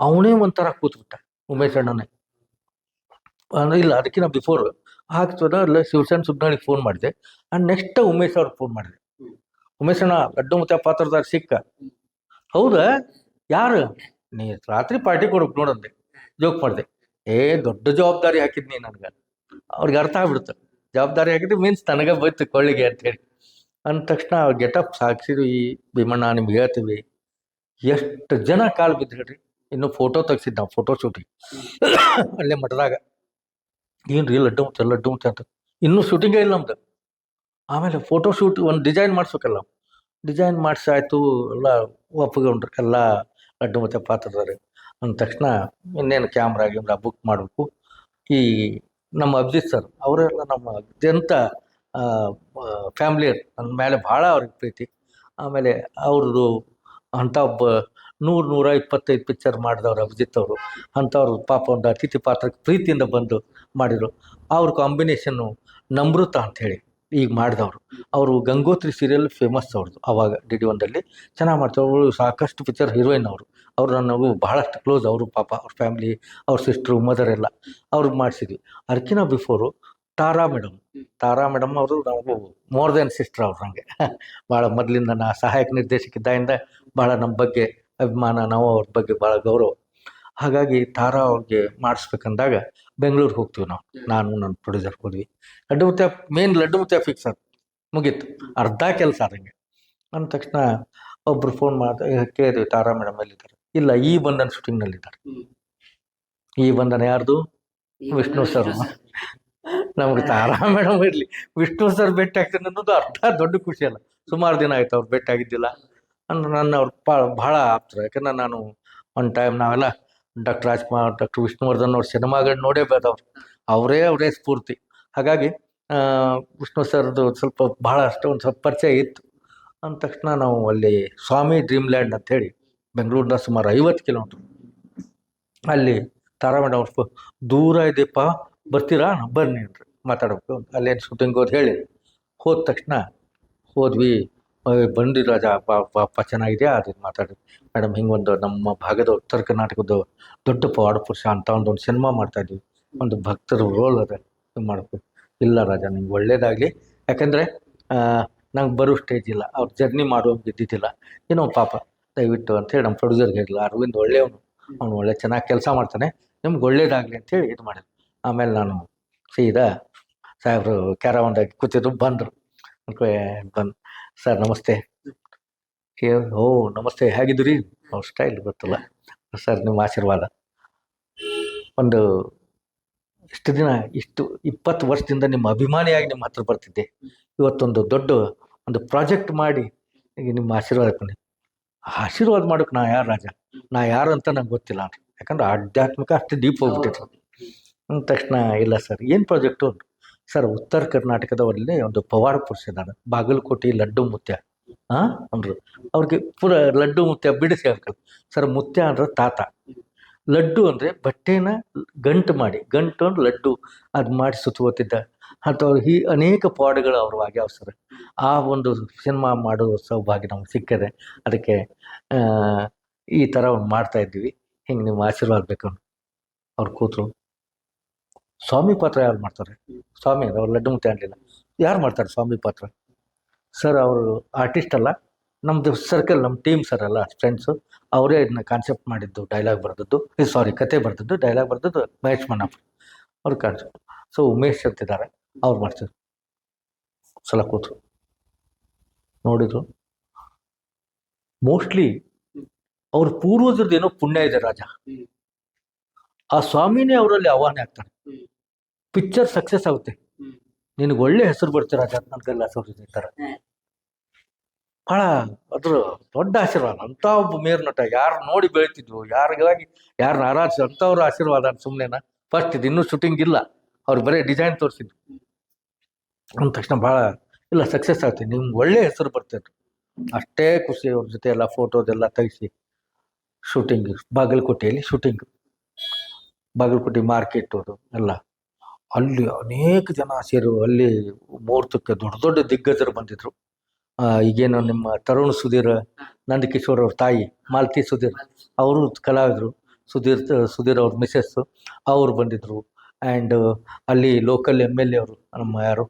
ಅವನೇ ಒಂಥರ ಕೂತ್ಬಿಟ್ಟ. ಉಮೇಶ್ ಅಣ್ಣನೇ. ಇಲ್ಲ ಅದಕ್ಕಿಂತ ಬಿಫೋರ್ ಹಾಕ್ತದ ಅಲ್ಲ ಶಿವಸೇನ ಸುಗ್ನಾಳಿಗೆ ಫೋನ್ ಮಾಡಿದೆ. ಆ್ಯಂಡ್ ನೆಕ್ಸ್ಟ್ ಉಮೇಶ್ ಅವ್ರಿಗೆ ಫೋನ್ ಮಾಡಿದೆ. ಉಮೇಶ್ ಅಣ್ಣ, ಗಡ್ಡು ಮುತ್ತ ಪಾತ್ರದಾರ ಸಿಕ್ಕ. ಹೌದಾ? ಯಾರು? ನೀ ರಾತ್ರಿ ಪಾರ್ಟಿ ಕೊಡಬೇಕು ನೋಡಂದೆ ಜೋಕ್ ಮಾಡಿದೆ. ಏ, ದೊಡ್ಡ ಜವಾಬ್ದಾರಿ ಹಾಕಿದ್ನಿ ನನಗೆ. ಅವ್ರಿಗೆ ಅರ್ಥ ಆಗ್ಬಿಡ್ತು. ಜವಾಬ್ದಾರಿ ಹಾಕಿದ್ರೆ ಮೀನ್ಸ್ ನನಗೆ ಬೈತು ಕೊಳ್ಳಿಗೆ ಅಂತೇಳಿ. ಅಂದ ತಕ್ಷಣ ಗೆಟಪ್ ಸಾಕ್ಸಿದ್ವಿ ಭೀಮಣ್ಣ, ನಿಮ್ಗೆ ಹೇಳ್ತೀವಿ. ಎಷ್ಟು ಜನ ಕಾಲು ಬಿದ್ದು ಇನ್ನು ಫೋಟೋ ತೆಗ್ಸಿದ್ದು ನಾವು ಫೋಟೋ ಶೂಟಿಂಗ್ ಅಲ್ಲೇ ಮಠದಾಗ. ಏನು ರೀ ಲಡ್ಡು ಮುಂಚೆ ಲಡ್ಡು ಮುಂಚೆ ಅಂತ. ಇನ್ನೂ ಶೂಟಿಂಗೇ ಇಲ್ಲ ನಮ್ದು. ಆಮೇಲೆ ಫೋಟೋ ಶೂಟ್ ಒಂದು ಡಿಸೈನ್ ಮಾಡಿಸ್ಬೇಕಲ್ಲ ಡಿಸೈನ್ ಮಾಡಿಸಾಯ್ತು ಎಲ್ಲ ಒಪ್ಪಿಕೊಂಡ್ರು. ಎಲ್ಲ ಲಡ್ಡು ಮುತ್ತೆ ಪಾತ್ರದಾರೆ ಅಂದ ತಕ್ಷಣ ಇನ್ನೇನು ಕ್ಯಾಮ್ರಾ ಗಿಮ್ರಾ ಬುಕ್ ಮಾಡಬೇಕು. ಈ ನಮ್ಮ ಅಭಿಜಿತ್ ಸರ್ ಅವರೆಲ್ಲ ನಮ್ಮ ಅತ್ಯಂತ ಫ್ಯಾಮ್ಲಿ ನನ್ನ ಮೇಲೆ ಭಾಳ ಅವ್ರಿಗೆ ಪ್ರೀತಿ. ಆಮೇಲೆ ಅವ್ರದ್ದು ಅಂಥ ಒಬ್ಬ ನೂರು ನೂರ ಇಪ್ಪತ್ತೈದು ಪಿಕ್ಚರ್ ಮಾಡಿದವ್ರು ಅಭಿಜಿತ್ ಅವರು. ಅಂಥವ್ರು ಪಾಪ ಒಂದು ಅತಿಥಿ ಪಾತ್ರಕ್ಕೆ ಪ್ರೀತಿಯಿಂದ ಬಂದು ಮಾಡಿದರು. ಅವ್ರ ಕಾಂಬಿನೇಷನ್ನು ನಮೃತ ಅಂಥೇಳಿ ಈಗ ಮಾಡಿದವರು. ಅವರು ಗಂಗೋತ್ರಿ ಸೀರಿಯಲ್ ಫೇಮಸ್ ಅವ್ರದ್ದು. ಅವಾಗ ಡಿ ಡಿ ಒಂದಲ್ಲಿ ಚೆನ್ನಾಗಿ ಮಾಡ್ತಾರೆ ಅವರು ಸಾಕಷ್ಟು ಪಿಕ್ಚರ್ ಹೀರೋಯಿನ್ ಅವರು. ಅವರು ನನಗೂ ಬಹಳಷ್ಟು ಕ್ಲೋಸ್ ಅವರು ಪಾಪ ಅವ್ರ ಫ್ಯಾಮಿಲಿ ಅವ್ರ ಸಿಸ್ಟ್ರು ಮದರ್ ಎಲ್ಲ. ಅವ್ರಿಗೆ ಮಾಡಿಸಿದ್ವಿ. ಅದಕ್ಕಿಂತ before Tara madam Tara madam ಅವರು ನಾವು ಮೋರ್ ದೆನ್ ಸಿಸ್ಟರ್ ಅವ್ರು ನನಗೆ ಭಾಳ ಮೊದಲಿಂದ ನಾ ಸಹಾಯಕ ನಿರ್ದೇಶಕಿದ್ದಾಗಿಂದ ಭಾಳ ನಮ್ಮ ಬಗ್ಗೆ ಅಭಿಮಾನ ನಾವು ಅವ್ರ ಬಗ್ಗೆ ಭಾಳ ಗೌರವ. ಹಾಗಾಗಿ ತಾರಾ ಅವ್ರಿಗೆ ಮಾಡಿಸ್ಬೇಕಂದಾಗ ಬೆಂಗಳೂರಿಗೆ ಹೋಗ್ತೀವಿ ನಾವು. ನಾನು ನನ್ನ ಪ್ರೊಡ್ಯೂಸರ್ ಹೋದ್ವಿ. ಲಡ್ಡು ಮುತ್ಯ ಮೇನ್ ಲಡ್ಡು ಮುತ್ಯ ಫಿಕ್ಸ್ ಅದು. ಮುಗೀತು. ಅರ್ಧ ಕೆಲಸ ಅದಂಗೆ ಅಂದ ತಕ್ಷಣ ಒಬ್ರು ಫೋನ್ ಮಾಡಿ ಕೇಳಿದ್ವಿ ತಾರಾ ಮೇಡಮ್ ಎಲ್ಲಿದ್ದಾರೆ? ಇಲ್ಲ ಈ ಬಂಧನ ಶೂಟಿಂಗ್ನಲ್ಲಿದ್ದಾರೆ. ಈ ಬಂಧನ ಯಾರ್ದು? ವಿಷ್ಣು ಸರ್. ನಮ್ಗೆ ತಾರಾ ಮೇಡಮ್ ಇರಲಿ. ವಿಷ್ಣು ಸರ್ ಭೇಟಿ ಆಗ್ತೀನಿ ಅನ್ನೋದು ಅರ್ಧ ದೊಡ್ಡ ಖುಷಿ ಅಲ್ಲ. ಸುಮಾರು ದಿನ ಆಯ್ತು ಅವ್ರು ಭೇಟಿ ಆಗಿದ್ದಿಲ್ಲ. ಅಂದ್ರೆ ನನ್ನ ಅವ್ರ ಪಾ ಭಾಳ ಆಪ್ತರು. ಯಾಕಂದ್ರೆ ನಾನು ಒಂದು ಟೈಮ್ ನಾವೆಲ್ಲ ಡಾಕ್ಟರ್ ರಾಜ್ಕುಮಾರ್ ಡಾಕ್ಟರ್ ವಿಷ್ಣುವರ್ಧನ್ ಅವ್ರ ಸಿನಿಮಾಗಳು ನೋಡೇ ಬೆಳೆದವ್ರು ಅವರೇ ಅವರೇ ಸ್ಫೂರ್ತಿ. ಹಾಗಾಗಿ ವಿಷ್ಣು ಸರ್ದು ಸ್ವಲ್ಪ ಭಾಳ ಅಷ್ಟು ಒಂದು ಸ್ವಲ್ಪ ಪರಿಚಯ ಇತ್ತು. ಅಂದ ತಕ್ಷಣ ನಾವು ಅಲ್ಲಿ ಸ್ವಾಮಿ ಡ್ರೀಮ್ ಲ್ಯಾಂಡ್ ಅಂತೇಳಿ ಬೆಂಗಳೂರಿನ ಸುಮಾರು ಐವತ್ತು ಕಿಲೋಮೀಟ್ರ್. ಅಲ್ಲಿ ತಾರಾ ಅವ್ರು ದೂರ ಇದೆಯಪ್ಪ ಬರ್ತೀರಾ? ಬನ್ನಿ ಅಂತ ಮಾತಾಡಬೇಕು. ಅಲ್ಲೇನು ಶೂಟಿಂಗ್ ಹೋದ್ ಹೇಳಿ ಹೋದ ತಕ್ಷಣ ಹೋದ್ವಿ. ಬಂದ್ರಿ ರಾಜ ಪಾಪ ಚೆನ್ನಾಗಿದೆ ಅದು ಮಾತಾಡಿ ಮೇಡಮ್ ಹಿಂಗೊಂದು ನಮ್ಮ ಭಾಗದ ಉತ್ತರ ಕರ್ನಾಟಕದ ದೊಡ್ಡ ಪವಾಡ ಪುರುಷ ಅಂತ ಒಂದು ಸಿನಿಮಾ ಮಾಡ್ತಾ ಇದ್ವಿ. ಒಂದು ಭಕ್ತರ ರೋಲ್ ಅದ. ಇದು ಮಾಡ್ಬೇಕು ಇಲ್ಲ ರಾಜ, ನಿಮ್ಗೆ ಒಳ್ಳೇದಾಗಲಿ. ಯಾಕಂದರೆ ನಂಗೆ ಬರೋ ಸ್ಟೇಜ್ ಇಲ್ಲ. ಅವ್ರ ಜರ್ನಿ ಮಾಡೋಂಗೆ ಇದ್ದಿದ್ದಿಲ್ಲ. ಏನೋ ಪಾಪ, ದಯವಿಟ್ಟು ಅಂತೇಳಿ ನಮ್ಮ ಪ್ರೊಡ್ಯೂಸರ್ಗೆ ಹೇಳಿಲ್ಲ ಅರವಿಂದ್ ಒಳ್ಳೆಯವನು. ಅವ್ನು ಒಳ್ಳೆ ಚೆನ್ನಾಗಿ ಕೆಲಸ ಮಾಡ್ತಾನೆ. ನಿಮ್ಗೆ ಒಳ್ಳೇದಾಗಲಿ ಅಂತೇಳಿ ಇದು ಮಾಡಿದ್ರು. ಆಮೇಲೆ ನಾನು ಸೀದಾ ಸಾಹೇಬರು ಕ್ಯಾರವಂದಾಗಿ ಕೂತಿದ್ರು, ಬಂದರು. ಬಂದು ಸರ್ ನಮಸ್ತೆ. ಏ ಓ ನಮಸ್ತೆ. ಹೇಗಿದ್ದೀರಿ? ಅವ್ರ ಸ್ಟೈಲ್ ಗೊತ್ತಲ್ಲ. ಸರ್ ನಿಮ್ಮ ಆಶೀರ್ವಾದ. ಒಂದು ಇಷ್ಟು ದಿನ ಇಷ್ಟು ಇಪ್ಪತ್ತು ವರ್ಷದಿಂದ ನಿಮ್ಮ ಅಭಿಮಾನಿಯಾಗಿ ನಿಮ್ಮ ಹತ್ರ ಬರ್ತಿದ್ದೆ. ಇವತ್ತೊಂದು ದೊಡ್ಡ ಒಂದು ಪ್ರಾಜೆಕ್ಟ್ ಮಾಡಿ ನಿಮ್ಮ ಆಶೀರ್ವಾದ ಕೊನೆ ಆಶೀರ್ವಾದ ಮಾಡೋಕೆ ನಾ ಯಾರು ರಾಜ? ನಾ ಯಾರು ಅಂತ ನಂಗೆ ಗೊತ್ತಿಲ್ಲ. ಯಾಕಂದ್ರೆ ಆಧ್ಯಾತ್ಮಿಕ ಅಷ್ಟು ಡೀಪ್ ಹೋಗ್ಬಿಟ್ಟಿತ್ತು. ಅಂದ ತಕ್ಷಣ ಇಲ್ಲ ಸರ್ ಏನು ಪ್ರಾಜೆಕ್ಟು ಸರ್, ಉತ್ತರ ಕರ್ನಾಟಕದವರಲ್ಲಿ ಒಂದು ಪವಾಡ ಪುರುಷ ಇದ್ದಾನೆ ಬಾಗಲಕೋಟೆ ಲಡ್ಡು ಮುತ್ಯ. ಹಾಂ ಅಂದರು. ಅವ್ರಿಗೆ ಪುರ ಲಡ್ಡು ಮುತ್ಯ ಬಿಡಿಸಿ ಅಂಕಲ್ ಸರ್, ಮುತ್ಯ ಅಂದ್ರೆ ತಾತ. ಲಡ್ಡು ಅಂದರೆ ಬಟ್ಟೆನ ಗಂಟು ಮಾಡಿ, ಗಂಟು ಅಂದ್ರೆ ಲಡ್ಡು ಅದು ಮಾಡಿ ಸುತ್ತುವತ್ತಿದ್ದ ಅಥವಾ ಈ ಅನೇಕ ಪವಾಡಗಳು ಅವ್ರು ಆಗ್ಯಾವ ಸರ್. ಆ ಒಂದು ಸಿನಿಮಾ ಮಾಡೋ ಸೌಭಾಗ್ಯ ನಮ್ಗೆ ಸಿಕ್ಕಿದೆ. ಅದಕ್ಕೆ ಈ ಥರ ಮಾಡ್ತಾ ಇದ್ದೀವಿ. ಹಿಂಗೆ ನಿಮ್ಮ ಆಶೀರ್ವಾದ ಬೇಕು ಅವ್ರು ಕೂತರು. ಸ್ವಾಮಿ ಪಾತ್ರ ಯಾರು ಮಾಡ್ತಾರೆ? ಸ್ವಾಮಿ, ಅವ್ರು ಲಡ್ಡು ಮುತ್ತೆ ಆಗಲಿಲ್ಲ ಯಾರು ಮಾಡ್ತಾರೆ ಸ್ವಾಮಿ ಪಾತ್ರ? ಸರ್, ಅವರು ಆರ್ಟಿಸ್ಟ್ ಅಲ್ಲ. ನಮ್ಮದು ಸರ್ಕಲ್ ನಮ್ಮ ಟೀಮ್ ಸರ್ ಅಲ್ಲ ಫ್ರೆಂಡ್ಸು ಅವರೇ ಇದನ್ನ ಕಾನ್ಸೆಪ್ಟ್ ಮಾಡಿದ್ದು ಡೈಲಾಗ್ ಬರೆದದ್ದು. ಸಾರಿ ಕತೆ ಬರೆದದ್ದು ಡೈಲಾಗ್ ಬರೆದದ್ದು ಮಹೇಶ್ ಮನ್ನಪ್ಪ ಅವ್ರ ಕಾನ್ಸೆಪ್ಟ್ ಸೊ ಉಮೇಶ್ ಅಂತಿದ್ದಾರೆ ಅವ್ರು ಮಾಡ್ತಿದ್ರು. ಸಲ ಕೂತರು. ನೋಡಿದ್ರು. ಮೋಸ್ಟ್ಲಿ ಅವ್ರ ಪೂರ್ವಜರದ್ದು ಏನೋ ಪುಣ್ಯ ಇದೆ ರಾಜ. ಆ ಸ್ವಾಮಿನೇ ಅವರಲ್ಲಿ ಆಹ್ವಾನ ಆಗ್ತಾನೆ. ಹ್ಮ್. ಪಿಕ್ಚರ್ ಸಕ್ಸಸ್ ಆಗುತ್ತೆ. ನಿನಗೆ ಒಳ್ಳೆ ಹೆಸರು ಬರ್ತೀರ ರಾಜ ನನಗೆಲ್ಲ ಈ ಥರ ಭಾಳ ಅದ್ರ ದೊಡ್ಡ ಆಶೀರ್ವಾದ. ಅಂತ ಒಬ್ಬ ಮೇರ್ ನಟ ಯಾರು ನೋಡಿ ಬೆಳಿತಿದ್ವು ಯಾರಿಗಾಗಿ ಯಾರನ್ನ ನಾರಾಜ್ ಅಂಥವ್ರ ಆಶೀರ್ವಾದ ಸುಮ್ಮನೆನ ಫಸ್ಟ್ ಇದು ಇನ್ನೂ ಶೂಟಿಂಗ್ ಇಲ್ಲ. ಅವ್ರು ಬರೀ ಡಿಸೈನ್ ತೋರಿಸಿದ್ರು. ಅಂದ ತಕ್ಷಣ ಭಾಳ ಇಲ್ಲ ಸಕ್ಸಸ್ ಆಗುತ್ತೆ. ನಿಮ್ಗೆ ಒಳ್ಳೆ ಹೆಸರು ಬರ್ತಿದ್ರು ಅಷ್ಟೇ ಖುಷಿ ಅವ್ರ ಜೊತೆ ಎಲ್ಲ ಫೋಟೋದೆಲ್ಲ ತೆಗಿಸಿ. ಶೂಟಿಂಗ್ ಬಾಗಲಕೋಟೆಯಲ್ಲಿ ಶೂಟಿಂಗ್ ಬಾಗಲಕೋಟೆ ಮಾರ್ಕೆಟ್ ಅದು ಎಲ್ಲ. ಅಲ್ಲಿ ಅನೇಕ ಜನ ಸೇರು ಅಲ್ಲಿ ಮುಹೂರ್ತಕ್ಕೆ ದೊಡ್ಡ ದೊಡ್ಡ ದಿಗ್ಗಜರು ಬಂದಿದ್ರು. ಆ, ಈಗೇನು ನಿಮ್ಮ ತರುಣ್ ಸುಧೀರ್ ನಂದಕಿಶೋರ್ ಅವ್ರ ತಾಯಿ ಮಾಲತಿ ಸುಧೀರ್ ಅವರು ಕಲಾವಿದರು. ಸುಧೀರ್ ಸುಧೀರ್ ಅವ್ರ ಮಿಸ್ಸಸ್ಸು ಅವರು ಬಂದಿದ್ರು. ಆ್ಯಂಡ್ ಅಲ್ಲಿ ಲೋಕಲ್ ಎಂ ಎಲ್ ಎ ಅವರು ನಮ್ಮ ಯಾರು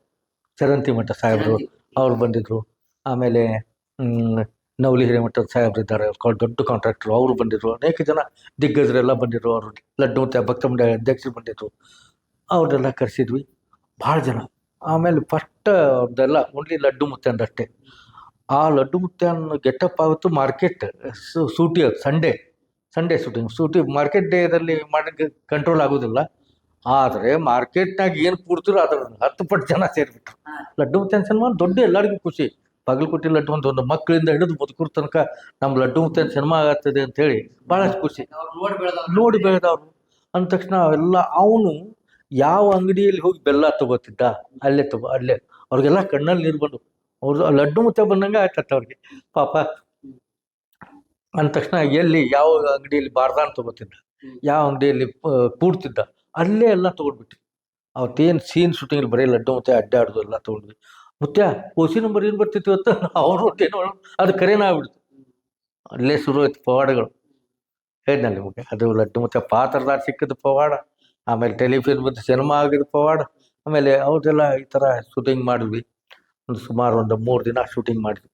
ಚರಂತಿ ಮಠ ಸಾಹೇಬರು ಅವ್ರು ಬಂದಿದ್ರು. ಆಮೇಲೆ ನವಲಿ ಹಿರೇಮಠದ ಸಾಹೇಬ್ರು ಇದ್ದಾರೆ. ಅವ್ರು ದೊಡ್ಡ ಕಾಂಟ್ರಾಕ್ಟ್ರು ಅವರು ಬಂದಿದ್ರು. ಅನೇಕ ಜನ ದಿಗ್ಗಜರೆಲ್ಲ ಬಂದಿದ್ರು. ಅವರು ಲಡ್ಡು ಮತ್ತು ಭಕ್ತ ಮಂಡಳಿ ಅಧ್ಯಕ್ಷರು ಬಂದಿದ್ರು. ಅವ್ರನ್ನೆಲ್ಲ ಕರೆಸಿದ್ವಿ. ಭಾಳ ಜನ. ಆಮೇಲೆ ಫಸ್ಟ್ ಅವ್ರದ್ದೆಲ್ಲ ಓನ್ಲಿ ಲಡ್ಡು ಅಷ್ಟೇ ಆ ಲಡ್ಡು ಮುತ್ತೆನ ಗೆಟಪ್ ಆವತ್ತು ಮಾರ್ಕೆಟ್ ಸೂಟಿ ಸಂಡೇ ಸಂಡೇ ಶೂಟಿಂಗ್ ಸೂಟಿ ಮಾರ್ಕೆಟ್ ಡೇದಲ್ಲಿ ಮಾಡೋಕ್ಕೆ ಕಂಟ್ರೋಲ್ ಆಗೋದಿಲ್ಲ. ಆದರೆ ಮಾರ್ಕೆಟ್ನಾಗ ಏನು ಕೂಡ್ತಿರೋ ಅದ್ರ ಹತ್ತು ಪಟ್ಟು ಜನ ಸೇರಿಬಿಟ್ರು. ಲಡ್ಡು ಮುತ್ತೇನ ಸಿನಿಮಾ ದೊಡ್ಡ ಎಲ್ಲರಿಗೂ ಖುಷಿ. ಬಾಗಲಕೋಟೆ ಲಡ್ಡು ಅಂತ ಒಂದು ಮಕ್ಕಳಿಂದ ಹಿಡಿದು ಮುದುಕರ ತನಕ ನಮ್ಮ ಲಡ್ಡು ಮುತ್ತೇನ ಸಿನಿಮಾ ಆಗತ್ತದೆ ಅಂತೇಳಿ ಭಾಳಷ್ಟು ಖುಷಿ. ಅವ್ರು ನೋಡಿ ಬೆಳೆದವ್ರು. ನೋಡಿ ಬೆಳೆದವ್ರು. ಅಂದ ತಕ್ಷಣ ಎಲ್ಲ ಅವನು ಯಾವ ಅಂಗಡಿಯಲ್ಲಿ ಹೋಗಿ ಬೆಲ್ಲ ತಗೋತಿದ್ದ? ಅಲ್ಲೇ ತಗೋ, ಅಲ್ಲೇ. ಅವ್ರಿಗೆಲ್ಲ ಕಣ್ಣಲ್ಲಿ ನೀರು ಬಂದು ಅವ್ರದ್ದು ಲಡ್ಡು ಮುತ್ತೆ ಬಂದಂಗೆ ಆಯ್ತತ್ತ ಅವ್ರಿಗೆ. ಪಾಪ. ಅಂದ ತಕ್ಷಣ ಎಲ್ಲಿ ಯಾವ ಅಂಗಡಿಯಲ್ಲಿ ಬಾರ್ದಾನ್ ತಗೋತಿದ್ದ? ಯಾವ ಅಂಗಡಿಯಲ್ಲಿ ಕೂಡ್ತಿದ್ದ? ಅಲ್ಲೇ ಎಲ್ಲ ತಗೊಂಡ್ಬಿಟ್ಟು ಅವತ್ತೇನು ಸೀನ್ ಶೂಟಿಂಗ್ ಬರೀ ಲಡ್ಡು ಮುತ್ತೆ ಅಡ್ಡಾಡೋದು ಎಲ್ಲ ತಗೊಂಡ್ವಿ. ಮುತ್ಯ, ಓಸಿ ನಂಬರ್ ಏನು ಬರ್ತಿತ್ತು ಅಂತ ಅವ್ರು ಏನು ಅದು ಕರೆನ ಆಗ್ಬಿಡ್ತು. ಅಲ್ಲೇ ಶುರು ಆಯ್ತು ಪವಾಡಗಳು. ಹೇಳಿದ್ನಲ್ಲ ನಿಮಗೆ, ಅದು ಲಡ್ಡು ಮುತ್ತೆ ಪಾತ್ರದಾರ ಸಿಕ್ಕಿದ ಪವಾಡ. ಆಮೇಲೆ ಟೆಲಿಫಿಲ್ಮ್ ಮತ್ತು ಸಿನಿಮಾ ಆಗಿದ್ದು ಪವಾಡ. ಆಮೇಲೆ ಅವ್ರದೆಲ್ಲ ಈ ಥರ ಶೂಟಿಂಗ್ ಮಾಡಿದ್ವಿ. ಒಂದು ಸುಮಾರು ಒಂದು ಮೂರು ದಿನ ಶೂಟಿಂಗ್ ಮಾಡಿದ್ವಿ.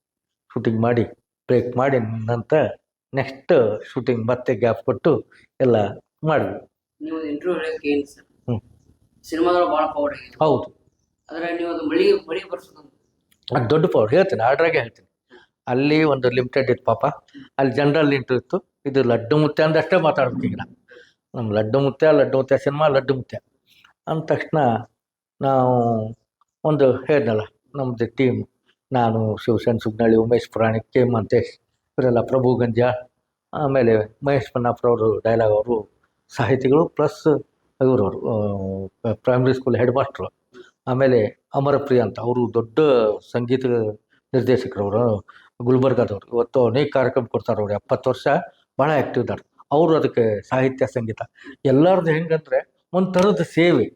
ಶೂಟಿಂಗ್ ಮಾಡಿ ಬ್ರೇಕ್ ಮಾಡಿ ನಂತರ ನೆಕ್ಸ್ಟ್ ಶೂಟಿಂಗ್ ಮತ್ತೆ ಗ್ಯಾಪ್ ಕೊಟ್ಟು ಎಲ್ಲ ಮಾಡಿದ್ವಿ. ನೀವು ಇಂಟರ್ವ್ಯೂ ಹೇಳಕ್ಕೆ ಏನು ಸರ್ ಹ್ಮ್. ಸಿನಿಮಾದೊಳಗೆ ಭಾಳ ಪವರ್ ಆಗಿದೆ ಹೌದು. ಆದ್ರೆ ನೀವು ಅದು ಬರ್ಸೋದು ದೊಡ್ಡ ಪವರ್ ಹೇಳ್ತೀನಿ ಆರ್ಡ್ರಾಗೆ ಹೇಳ್ತೀನಿ. ಅಲ್ಲಿ ಒಂದು ಲಿಮಿಟೆಡ್ ಇತ್ತು ಪಾಪ. ಅಲ್ಲಿ ಜನರಲ್ ಇಂಟ್ರೂ ಇತ್ತು. ಇದು ಲಡ್ಡು ಮುತ್ತೆ ಅಂದಷ್ಟೇ ಮಾತಾಡ್ತೀನಿ ನಾನು. ನಮ್ಮ ಲಡ್ಡು ಮುತ್ಯ ಲಡ್ಡು ಮುತ್ಯ ಸಿನಿಮಾ ಲಡ್ಡು ಮುತ್ಯ ಅಂದ ತಕ್ಷಣ ನಾವು ಒಂದು ಹೇಳಿದ್ನಲ್ಲ ನಮ್ಮದು ಟೀಮ್ ನಾನು, ಶಿವಸೇನ್, ಸುಗ್ನಳ್ಳಿ, ಉಮೇಶ್ ಪುರಾಣಿಕ್ ಕೆ ಮಂತೇಶ್, ಇವರೆಲ್ಲ ಪ್ರಭು ಗಂಜ, ಆಮೇಲೆ ಮಹೇಶ್ ಪನ್ನಾಪುರವರು ಡೈಲಾಗ್ ಅವರು, ಸಾಹಿತಿಗಳು, ಪ್ಲಸ್ ಇವರವರು ಪ್ರೈಮರಿ ಸ್ಕೂಲ್ ಹೆಡ್ ಮಾಸ್ಟ್ರು ಆಮೇಲೆ ಅಮರಪ್ರಿಯ ಅಂತ, ಅವರು ದೊಡ್ಡ ಸಂಗೀತ ನಿರ್ದೇಶಕರವರು, ಗುಲ್ಬರ್ಗಾದವರು. ಇವತ್ತು ಅನೇಕ ಕಾರ್ಯಕ್ರಮ ಕೊಡ್ತಾರೆ ಅವರು, ಎಪ್ಪತ್ತು ವರ್ಷ ಭಾಳ ಆ್ಯಕ್ಟಿವ್ ಇದ್ದಾರೆ. ಅವರು ಅದಕ್ಕೆ ಸಾಹಿತ್ಯ, ಸಂಗೀತ ಎಲ್ಲರದ್ದು ಹೆಂಗಂದ್ರೆ ಒಂದು ಥರದ ಸೇವೆ.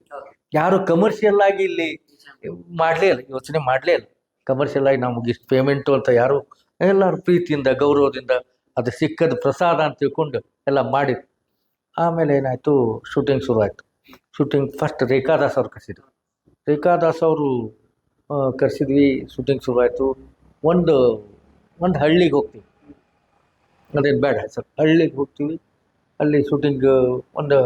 ಯಾರು ಕಮರ್ಷಿಯಲ್ ಆಗಿ ಇಲ್ಲಿ ಮಾಡಲೇ ಇಲ್ಲ, ಯೋಚನೆ ಮಾಡಲೇ ಇಲ್ಲ. ಕಮರ್ಷಿಯಲ್ ಆಗಿ ನಮಗೆ ಇಷ್ಟು ಪೇಮೆಂಟು ಅಂತ ಯಾರು ಎಲ್ಲರೂ ಪ್ರೀತಿಯಿಂದ, ಗೌರವದಿಂದ ಅದು ಸಿಕ್ಕದ ಪ್ರಸಾದ ಅಂತ ತಿಳ್ಕೊಂಡು ಎಲ್ಲ ಮಾಡಿದ್ರು ಆಮೇಲೆ ಏನಾಯಿತು ಶೂಟಿಂಗ್ ಶುರು ಆಯಿತು. ಶೂಟಿಂಗ್ ಫಸ್ಟ್ ರೇಖಾದಾಸ್ ಅವ್ರು ಕರೆಸಿದ್ರು. ರೇಖಾದಾಸ್ ಅವರು ಕರೆಸಿದ್ವಿ ಶೂಟಿಂಗ್ ಶುರು ಆಯಿತು. ಒಂದು ಒಂದು ಹಳ್ಳಿಗೆ ಹೋಗ್ತೀವಿ. ಅದೇನು ಬೇಡ ಸರ್. ಹಳ್ಳಿಗೆ ಹೋಗ್ತೀವಿ. ಅಲ್ಲಿ ಶೂಟಿಂಗ್ ಒಂದು